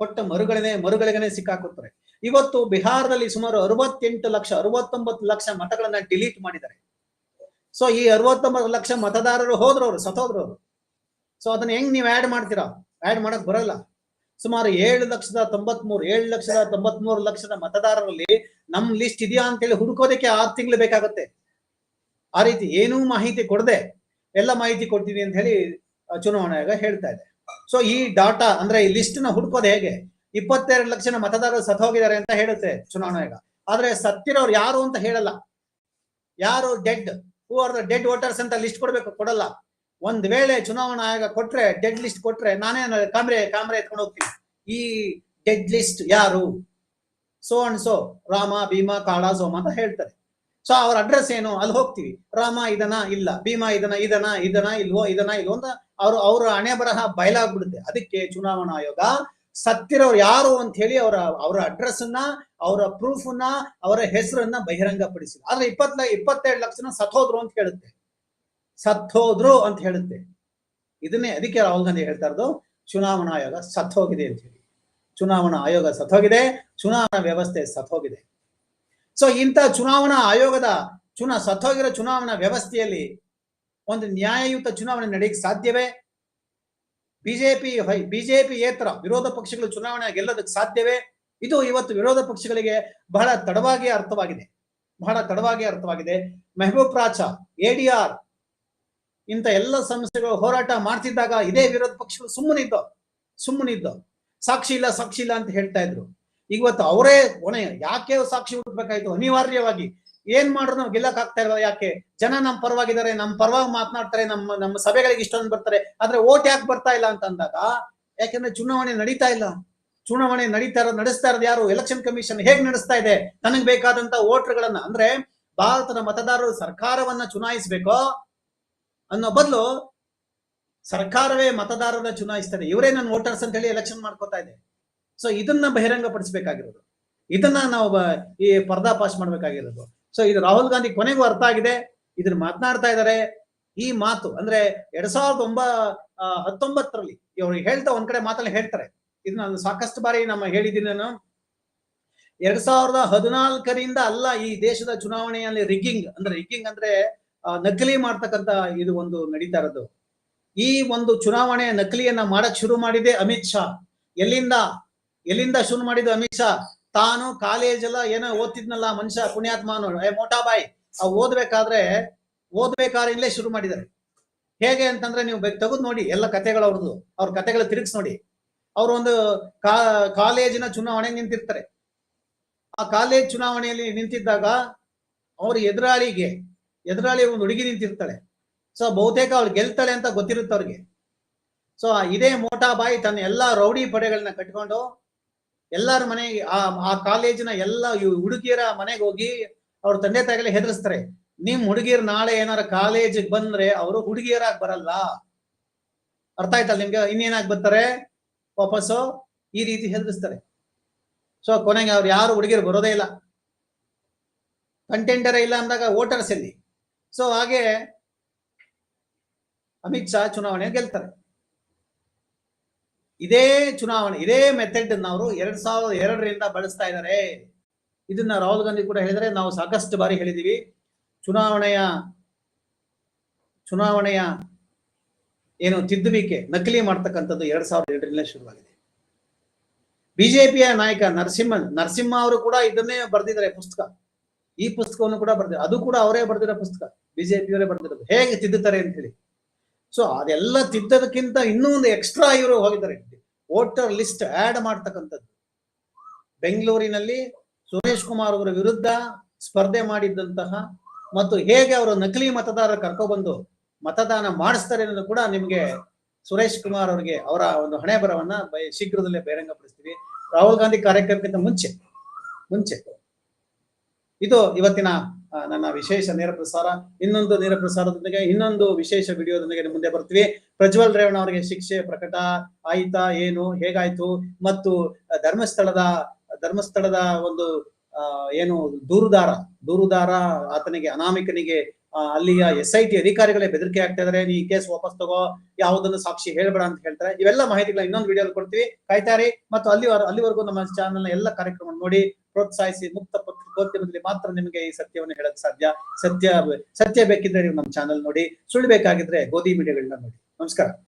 ಕೊಟ್ಟ ಮರುಗಳನೆ ಮರುಗಳಿಗೆನೆ ಸಿಕ್ಕಾಕುತ್ತಾರೆ ಇವತ್ತು ಬಿಹಾರದಲ್ಲಿ ಸುಮಾರು ಅರವತ್ತೆಂಟು ಲಕ್ಷ, ಅರವತ್ತೊಂಬತ್ತು ಲಕ್ಷ ಮತಗಳನ್ನ ಡಿಲೀಟ್ ಮಾಡಿದ್ದಾರೆ. ಸೊ ಈ ಅರವತ್ತೊಂಬತ್ತು ಲಕ್ಷ ಮತದಾರರು ಹೋದ್ರು ಅವರು ಸತ್ತೋದ್ರು ಅವರು ಸೊ ಅದನ್ನ ಹೆಂಗ್ ನೀವು ಆಡ್ ಮಾಡ್ತೀರಾ? ಆಡ್ ಮಾಡಕ್ ಬರಲ್ಲ. ಸುಮಾರು ಏಳು ಲಕ್ಷದ ತೊಂಬತ್ಮೂರು, ಏಳು ಲಕ್ಷದ ತೊಂಬತ್ಮೂರು ಲಕ್ಷದ ಮತದಾರರಲ್ಲಿ ನಮ್ ಲಿಸ್ಟ್ ಇದೆಯಾ ಅಂತೇಳಿ ಹುಡುಕೋದಕ್ಕೆ ಆರು ತಿಂಗಳು ಬೇಕಾಗುತ್ತೆ. ಆ ರೀತಿ ಏನೂ ಮಾಹಿತಿ ಕೊಡದೆ, ಎಲ್ಲ ಮಾಹಿತಿ ಕೊಡ್ತೀವಿ ಅಂತ ಹೇಳಿ ಚುನಾವಣೆಯಾಗ ಹೇಳ್ತಾ ಇದೆ. ಸೊ ಈ ಡಾಟಾ ಅಂದ್ರೆ ಈ ಲಿಸ್ಟ್ನ ಹುಡುಕೋದು ಹೇಗೆ? ಇಪ್ಪತ್ತೆರಡು ಲಕ್ಷ ಮತದಾರರು ಸತ್ ಹೋಗಿದ್ದಾರೆ ಅಂತ ಹೇಳುತ್ತೆ ಚುನಾವಣಾ ಆಯೋಗ. ಆದ್ರೆ ಸತ್ತಿರೋರು ಯಾರು ಅಂತ ಹೇಳಲ್ಲ. ಯಾರು dead who are the dead voters ಅಂತ ಲಿಸ್ಟ್ ಕೊಡ್ಬೇಕು, ಕೊಡಲ್ಲ. ಒಂದ್ ವೇಳೆ ಚುನಾವಣಾ ಆಯೋಗ ಕೊಟ್ರೆ ಡೆಡ್ ಲಿಸ್ಟ್ ಕೊಟ್ರೆ, ನಾನೇ ಕಾಮ್ರೆ ಕಾಮ್ರೆ ಎತ್ಕೊಂಡು ಹೋಗ್ತೀನಿ. ಈ ಡೆಡ್ ಲಿಸ್ಟ್ ಯಾರು? So and so Rama, Bhima, Kala, Soma ಅಂತ ಹೇಳ್ತಾರೆ. ಸೊ ಅವ್ರ ಅಡ್ರೆಸ್ ಏನು? ಅಲ್ಲಿ ಹೋಗ್ತೀವಿ. ರಾಮ ಇದನ ಇಲ್ಲ, ಭೀಮಾ ಇದನ ಇದನ ಇದನ ಇಲ್ವೋ ಇದನ ಇಲ್ವೋ ಅಂತ ಅವ್ರು, ಅವ್ರ ಹಣೆ ಬರಹ ಬಯಲಾಗ್ಬಿಡುತ್ತೆ. ಅದಕ್ಕೆ ಚುನಾವಣಾ ಆಯೋಗ ಸತ್ತಿರೋರು ಯಾರು ಅಂತ ಹೇಳಿ ಅವರ ಅವರ ಅಡ್ರೆಸ್ ಅನ್ನ ಅವರ ಪ್ರೂಫ್ ಅನ್ನ ಅವರ ಹೆಸರನ್ನ ಬಹಿರಂಗಪಡಿಸಿದ ಆದ್ರೆ ಇಪ್ಪತ್ ಇಪ್ಪತ್ತೆರಡು ಲಕ್ಷನ ಸತ್ತೋದ್ರು ಅಂತ ಹೇಳುತ್ತೆ. ಸತ್ತೋದ್ರು ಅಂತ ಹೇಳುತ್ತೆ. ಇದನ್ನೇ ಅದಕ್ಕೆ ರಾಹುಲ್ ಗಾಂಧಿ ಹೇಳ್ತಾ ಇರೋದು, ಚುನಾವಣಾ ಆಯೋಗ ಸತ್ತೋಗಿದೆ ಅಂತ ಹೇಳಿ. ಚುನಾವಣಾ ಆಯೋಗ ಸತ್ತೋಗಿದೆ, ಚುನಾವಣಾ ವ್ಯವಸ್ಥೆ ಸತ್ತೋಗಿದೆ. ಸೊ ಇಂಥ ಚುನಾವಣಾ ಆಯೋಗದ, ಚುನಾ, ಸತ್ತೋಗಿರೋ ಚುನಾವಣಾ ವ್ಯವಸ್ಥೆಯಲ್ಲಿ ಒಂದು ನ್ಯಾಯಯುತ ಚುನಾವಣೆ ನಡೆಯಕ್ಕೆ ಸಾಧ್ಯವೇ? ಬಿಜೆಪಿ ಬಿಜೆಪಿ ಏತರ ವಿರೋಧ ಪಕ್ಷಗಳು ಚುನಾವಣೆ ಗೆಲ್ಲೋದಕ್ಕೆ ಸಾಧ್ಯವೇ? ಇದು ಇವತ್ತು ವಿರೋಧ ಪಕ್ಷಗಳಿಗೆ ಬಹಳ ತಡವಾಗಿ ಅರ್ಥವಾಗಿದೆ. ಬಹಳ ತಡವಾಗಿ ಅರ್ಥವಾಗಿದೆ. ಮೆಹಬೂಬ್ ಪ್ರಾಚಾ ಎಡಿಆರ್ ಇಂಥ ಎಲ್ಲ ಸಂಸ್ಥೆಗಳು ಹೋರಾಟ ಮಾಡ್ತಿದ್ದಾಗ ಇದೇ ವಿರೋಧ ಪಕ್ಷಗಳು ಸುಮ್ಮನಿದ್ದ ಸುಮ್ಮನಿದ್ದ ಸಾಕ್ಷಿ ಇಲ್ಲ ಸಾಕ್ಷಿ ಇಲ್ಲ ಅಂತ ಹೇಳ್ತಾ ಇದ್ರು. ಇವತ್ತು ಅವರೇ ಹೊಣೆ, ಯಾಕೆ ಸಾಕ್ಷಿ ಹುಡ್ಬೇಕಾಯ್ತು ಅನಿವಾರ್ಯವಾಗಿ ಏನ್ ಮಾಡ್ರು ನಾವು ಗೆಲ್ಲಕ್ ಆಗ್ತಾ ಇಲ್ಲ ಯಾಕೆ? ಜನ ನಮ್ ಪರವಾಗಿದ್ದಾರೆ, ನಮ್ ಪರವಾಗಿ ಮಾತನಾಡ್ತಾರೆ, ನಮ್ಮ ನಮ್ಮ ಸಭೆಗಳಿಗೆ ಇಷ್ಟೊಂದು ಬರ್ತಾರೆ, ಆದ್ರೆ ಓಟ್ ಯಾಕೆ ಬರ್ತಾ ಇಲ್ಲ ಅಂತ ಅಂದಾಗ ಯಾಕೆಂದ್ರೆ ಚುನಾವಣೆ ನಡೀತಾ ಇಲ್ಲ. ಚುನಾವಣೆ ನಡೀತಾ ಇರೋದು, ನಡೆಸ್ತಾ ಇರೋದು ಯಾರು? ಎಲೆಕ್ಷನ್ ಕಮಿಷನ್ ಹೇಗ್ ನಡೆಸ್ತಾ ಇದೆ? ತನಗ್ ಬೇಕಾದಂತ ಓಟ್ಗಳನ್ನ ಅಂದ್ರೆ ಭಾರತದ ಮತದಾರರು ಸರ್ಕಾರವನ್ನ ಚುನಾಯಿಸ್ಬೇಕೋ? ಅನ್ನೋ ಬದಲು ಸರ್ಕಾರವೇ ಮತದಾರರನ್ನ ಚುನಾಯಿಸ್ತಾರೆ. ಇವರೇ ನನ್ನ ವೋಟರ್ಸ್ ಅಂತ ಹೇಳಿ ಎಲೆಕ್ಷನ್ ಮಾಡ್ಕೋತಾ ಇದೆ ಸೊ ಇದನ್ನ ಬಹಿರಂಗ ಪಡಿಸಬೇಕಾಗಿರೋದು ಇದನ್ನ ನಾವು ಈ ಪರ್ದಾಪಾಶ್ ಮಾಡ್ಬೇಕಾಗಿರೋದು. ಸೊ ಇದು ರಾಹುಲ್ ಗಾಂಧಿ ಕೊನೆಗೂ ಅರ್ಥ ಆಗಿದೆ. ಇದನ್ನ ಮಾತನಾಡ್ತಾ ಇದ್ದಾರೆ. ಈ ಮಾತು ಅಂದ್ರೆ ಎರಡ್ ಸಾವಿರದ ಒಂಬ ಹತ್ತೊಂಬತ್ತರಲ್ಲಿ ಇವರು ಹೇಳ್ತಾ ಒಂದ್ ಕಡೆ ಮಾತಲ್ಲಿ ಹೇಳ್ತಾರೆ. ಇದು ನಾನು ಸಾಕಷ್ಟು ಬಾರಿ ನಮ್ಮ ಹೇಳಿದ್ದೀನಿ ನಾನು. ಎರಡ್ ಸಾವಿರದ ಹದಿನಾಲ್ಕರಿಂದ ಅಲ್ಲ ಈ ದೇಶದ ಚುನಾವಣೆಯಲ್ಲಿ ರಿಗ್ಗಿಂಗ್ ಅಂದ್ರೆ ರಿಗ್ಗಿಂಗ್ ಅಂದ್ರೆ ನಕಲಿ ಮಾಡ್ತಕ್ಕಂತ ಇದು ಒಂದು ನಡೀತಾ ಇರೋದು. ಈ ಒಂದು ಚುನಾವಣೆ ನಕಲಿಯನ್ನ ಮಾಡಕ್ ಶುರು ಮಾಡಿದೆ ಅಮಿತ್ ಶಾ. ಎಲ್ಲಿಂದ? ಎಲ್ಲಿಂದ ಶುರು ಮಾಡಿದ್ದು ಅಮಿತ್ ಶಾ? ತಾನು ಕಾಲೇಜ್ ಎಲ್ಲ ಏನೋ ಓದ್ತಿದ್ನಲ್ಲ ಮನುಷ್ಯ, ಪುಣ್ಯಾತ್ಮನು. ಏ, ಮೋಟಾಬಾಯ್, ಆ ಓದ್ಬೇಕಾದ್ರೆ ಓದ್ಬೇಕಾದ್ರಿಂದಲೇ ಶುರು ಮಾಡಿದ್ದಾರೆ. ಹೇಗೆ ಅಂತಂದ್ರೆ ನೀವು ತೆಗೆದು ನೋಡಿ ಎಲ್ಲ ಕತೆಗಳು ಅವ್ರದ್ದು. ಅವ್ರ ಕತೆಗಳ ತಿರುಗಿಸ್ ನೋಡಿ. ಅವ್ರ ಒಂದು ಕಾಲೇಜಿನ ಚುನಾವಣೆ ನಿಂತಿರ್ತಾರೆ. ಆ ಕಾಲೇಜ್ ಚುನಾವಣೆಯಲ್ಲಿ ನಿಂತಿದ್ದಾಗ ಅವ್ರ ಎದುರಾಳಿಗೆ ಎದುರಾಳಿ ಒಂದು ಹುಡುಗಿ ನಿಂತಿರ್ತಾಳೆ. ಸೊ ಬಹುತೇಕ ಅವ್ಳು ಗೆಲ್ತಾಳೆ ಅಂತ ಗೊತ್ತಿರುತ್ತೆ ಅವ್ರಿಗೆ. ಸೊ ಇದೇ ಮೋಟಾಬಾಯಿ ತನ್ನ ಎಲ್ಲಾ ರೌಡಿ ಪಡೆಗಳನ್ನ ಕಟ್ಕೊಂಡು ಎಲ್ಲರ ಮನೆಗೆ, ಆ ಆ ಕಾಲೇಜಿನ ಎಲ್ಲ ಹುಡುಗಿಯರ ಮನೆಗೆ ಹೋಗಿ ಅವ್ರ ತಂದೆ ತಾಯಿಗೆಲ್ಲ ಹೆದರ್ಸ್ತಾರೆ. ನಿಮ್ ಹುಡುಗಿಯರ್ ನಾಳೆ ಏನಾರ ಕಾಲೇಜಿಗೆ ಬಂದ್ರೆ ಅವರು ಹುಡುಗಿಯರಾಗಿ ಬರಲ್ಲ. ಅರ್ಥ ಆಯ್ತಲ್ಲ ನಿಮ್ಗೆ? ಇನ್ನೇನಾಗಿ ಬರ್ತಾರೆ? ವಾಪಸ್ಸು ಈ ರೀತಿ ಹೆದರಿಸ್ತಾರೆ. ಸೊ, ಕೊನೆಗೆ ಅವ್ರು ಯಾರು ಹುಡುಗಿಯರು ಬರೋದೇ ಇಲ್ಲ. ಕಂಟೆಂಡರ್ ಇಲ್ಲ ಅಂದಾಗ ವೋಟರ್ಸ್ ಎಲ್ಲಿ? ಸೊ, ಹಾಗೆ ಅಮಿತ್ ಶಾ ಚುನಾವಣೆ ಗೆಲ್ತಾರೆ. ಇದೇ ಚುನಾವಣೆ, ಇದೇ ಮೆಥಡ್ ಅವರು ಎರಡ್ ಸಾವಿರದ ಎರಡರಿಂದ ಬಳಸ್ತಾ ಇದ್ದಾರೆ ಇದನ್ನ ರಾಹುಲ್ ಗಾಂಧಿ ಕೂಡ ಹೇಳಿದ್ರೆ ನಾವು ಸಾಕಷ್ಟು ಬಾರಿ ಹೇಳಿದೀವಿ. ಚುನಾವಣೆಯ ಚುನಾವಣೆಯ ಏನು ತಿದ್ದುವಿಕೆ, ನಕಲಿ ಮಾಡ್ತಕ್ಕಂಥದ್ದು ಎರಡ್ ಸಾವಿರದ ಎರಡರಿಂದ ಶುರುವಾಗಿದೆ. ಬಿಜೆಪಿಯ ನಾಯಕ ನರಸಿಂಹನ್ ನರಸಿಂಹ ಅವರು ಕೂಡ ಇದನ್ನೇ ಬರೆದಿದ್ದಾರೆ ಪುಸ್ತಕ. ಈ ಪುಸ್ತಕವನ್ನು ಕೂಡ ಬರ್ದಿದ್ದಾರೆ. ಅದು ಕೂಡ ಅವರೇ ಬರೆದಿರೋ ಪುಸ್ತಕ. ಬಿಜೆಪಿಯವರೇ ಬರೆದಿರೋದು. ಹೇಗೆ ತಿದ್ದುತ್ತಾರೆ ಅಂತ ಹೇಳಿ. ಸೊ ಅದೆಲ್ಲ ತಿದ್ದದಕ್ಕಿಂತ ಇನ್ನೂ ಒಂದು ಎಕ್ಸ್ಟ್ರಾ ಇವರು ಹೋಗಿದ್ದಾರೆ. ವೋಟರ್ ಲಿಸ್ಟ್ ಆಡ್ ಮಾಡ್ತಕ್ಕಂಥದ್ದು. ಬೆಂಗಳೂರಿನಲ್ಲಿ ಸುರೇಶ್ ಕುಮಾರ್ ಅವರ ವಿರುದ್ಧ ಸ್ಪರ್ಧೆ ಮಾಡಿದ್ದಂತಹ ಮತ್ತು ಹೇಗೆ ಅವರು ನಕಲಿ ಮತದಾರರು ಕರ್ಕೊಬಂದು ಮತದಾನ ಮಾಡಿಸ್ತಾರೆ ಅನ್ನೋದು ಕೂಡ ನಿಮಗೆ ಸುರೇಶ್ ಕುಮಾರ್ ಅವರಿಗೆ ಅವರ ಒಂದು ಹಣೆ ಬರವನ್ನ ಶೀಘ್ರದಲ್ಲೇ ಬಹಿರಂಗಪಡಿಸ್ತೀವಿ. ರಾಹುಲ್ ಗಾಂಧಿ ಕಾರ್ಯಕ್ರಮಕ್ಕಿಂತ ಮುಂಚೆ ಮುಂಚೆ. ಇದು ಇವತ್ತಿನ ನನ್ನ ವಿಶೇಷ ನೇರ ಪ್ರಸಾರ, ಇನ್ನೊಂದು ನೇರ ಪ್ರಸಾರದೊಂದಿಗೆ ಇನ್ನೊಂದು ವಿಶೇಷ ವಿಡಿಯೋದೊಂದಿಗೆ ಮುಂದೆ ಬರ್ತೀವಿ. ಪ್ರಜ್ವಲ್ ರೇವಣ್ಣ ಅವರಿಗೆ ಶಿಕ್ಷೆ ಪ್ರಕಟ ಆಯ್ತಾ, ಏನು, ಹೇಗಾಯ್ತು, ಮತ್ತು ಧರ್ಮಸ್ಥಳದ ಧರ್ಮಸ್ಥಳದ ಒಂದು ಏನು, ದೂರುದಾರ ದೂರುದಾರ ಆತನಿಗೆ, ಅನಾಮಿಕನಿಗೆ ಅಲ್ಲಿಯ ಎಸ್ ಐ ಟಿ ಅಧಿಕಾರಿಗಳೇ ಬೆದರಿಕೆ ಆಗ್ತಾ ಇದಾರೆ. ನೀ ಕೇಸ್ ವಾಪಸ್ ತಗೋ, ಯಾವುದನ್ನು ಸಾಕ್ಷಿ ಹೇಳ್ಬೇಡ ಅಂತ ಹೇಳ್ತಾರೆ. ಇವೆಲ್ಲ ಮಾಹಿತಿಗಳ ಇನ್ನೊಂದು ವಿಡಿಯೋ ಕೊಡ್ತೀವಿ. ಕಾಯ್ತಾರಿ ಮತ್ತು ಅಲ್ಲಿ, ಅಲ್ಲಿವರೆಗೂ ನಮ್ಮ ಚಾನೆಲ್ನ ಎಲ್ಲ ಕಾರ್ಯಕ್ರಮ ನೋಡಿ ಪ್ರೋತ್ಸಾಹಿಸಿ ಮುಕ್ತ ಪತ್ರಿಕೋದ್ಯಮದಲ್ಲಿ ಮಾತ್ರ ನಿಮಗೆ ಈ ಸತ್ಯವನ್ನು ಹೇಳಕ್ ಸಾಧ್ಯ. ಸತ್ಯ ಸತ್ಯ ಬೇಕಿದ್ರೆ ನೀವು ನಮ್ಮ ಚಾನಲ್ ನೋಡಿ, ಸುಳ್ಳು ಬೇಕಾಗಿದ್ರೆ ಗೋಧಿ ಮೀಡಿಯಾಗಳನ್ನ ನೋಡಿ. ನಮಸ್ಕಾರ.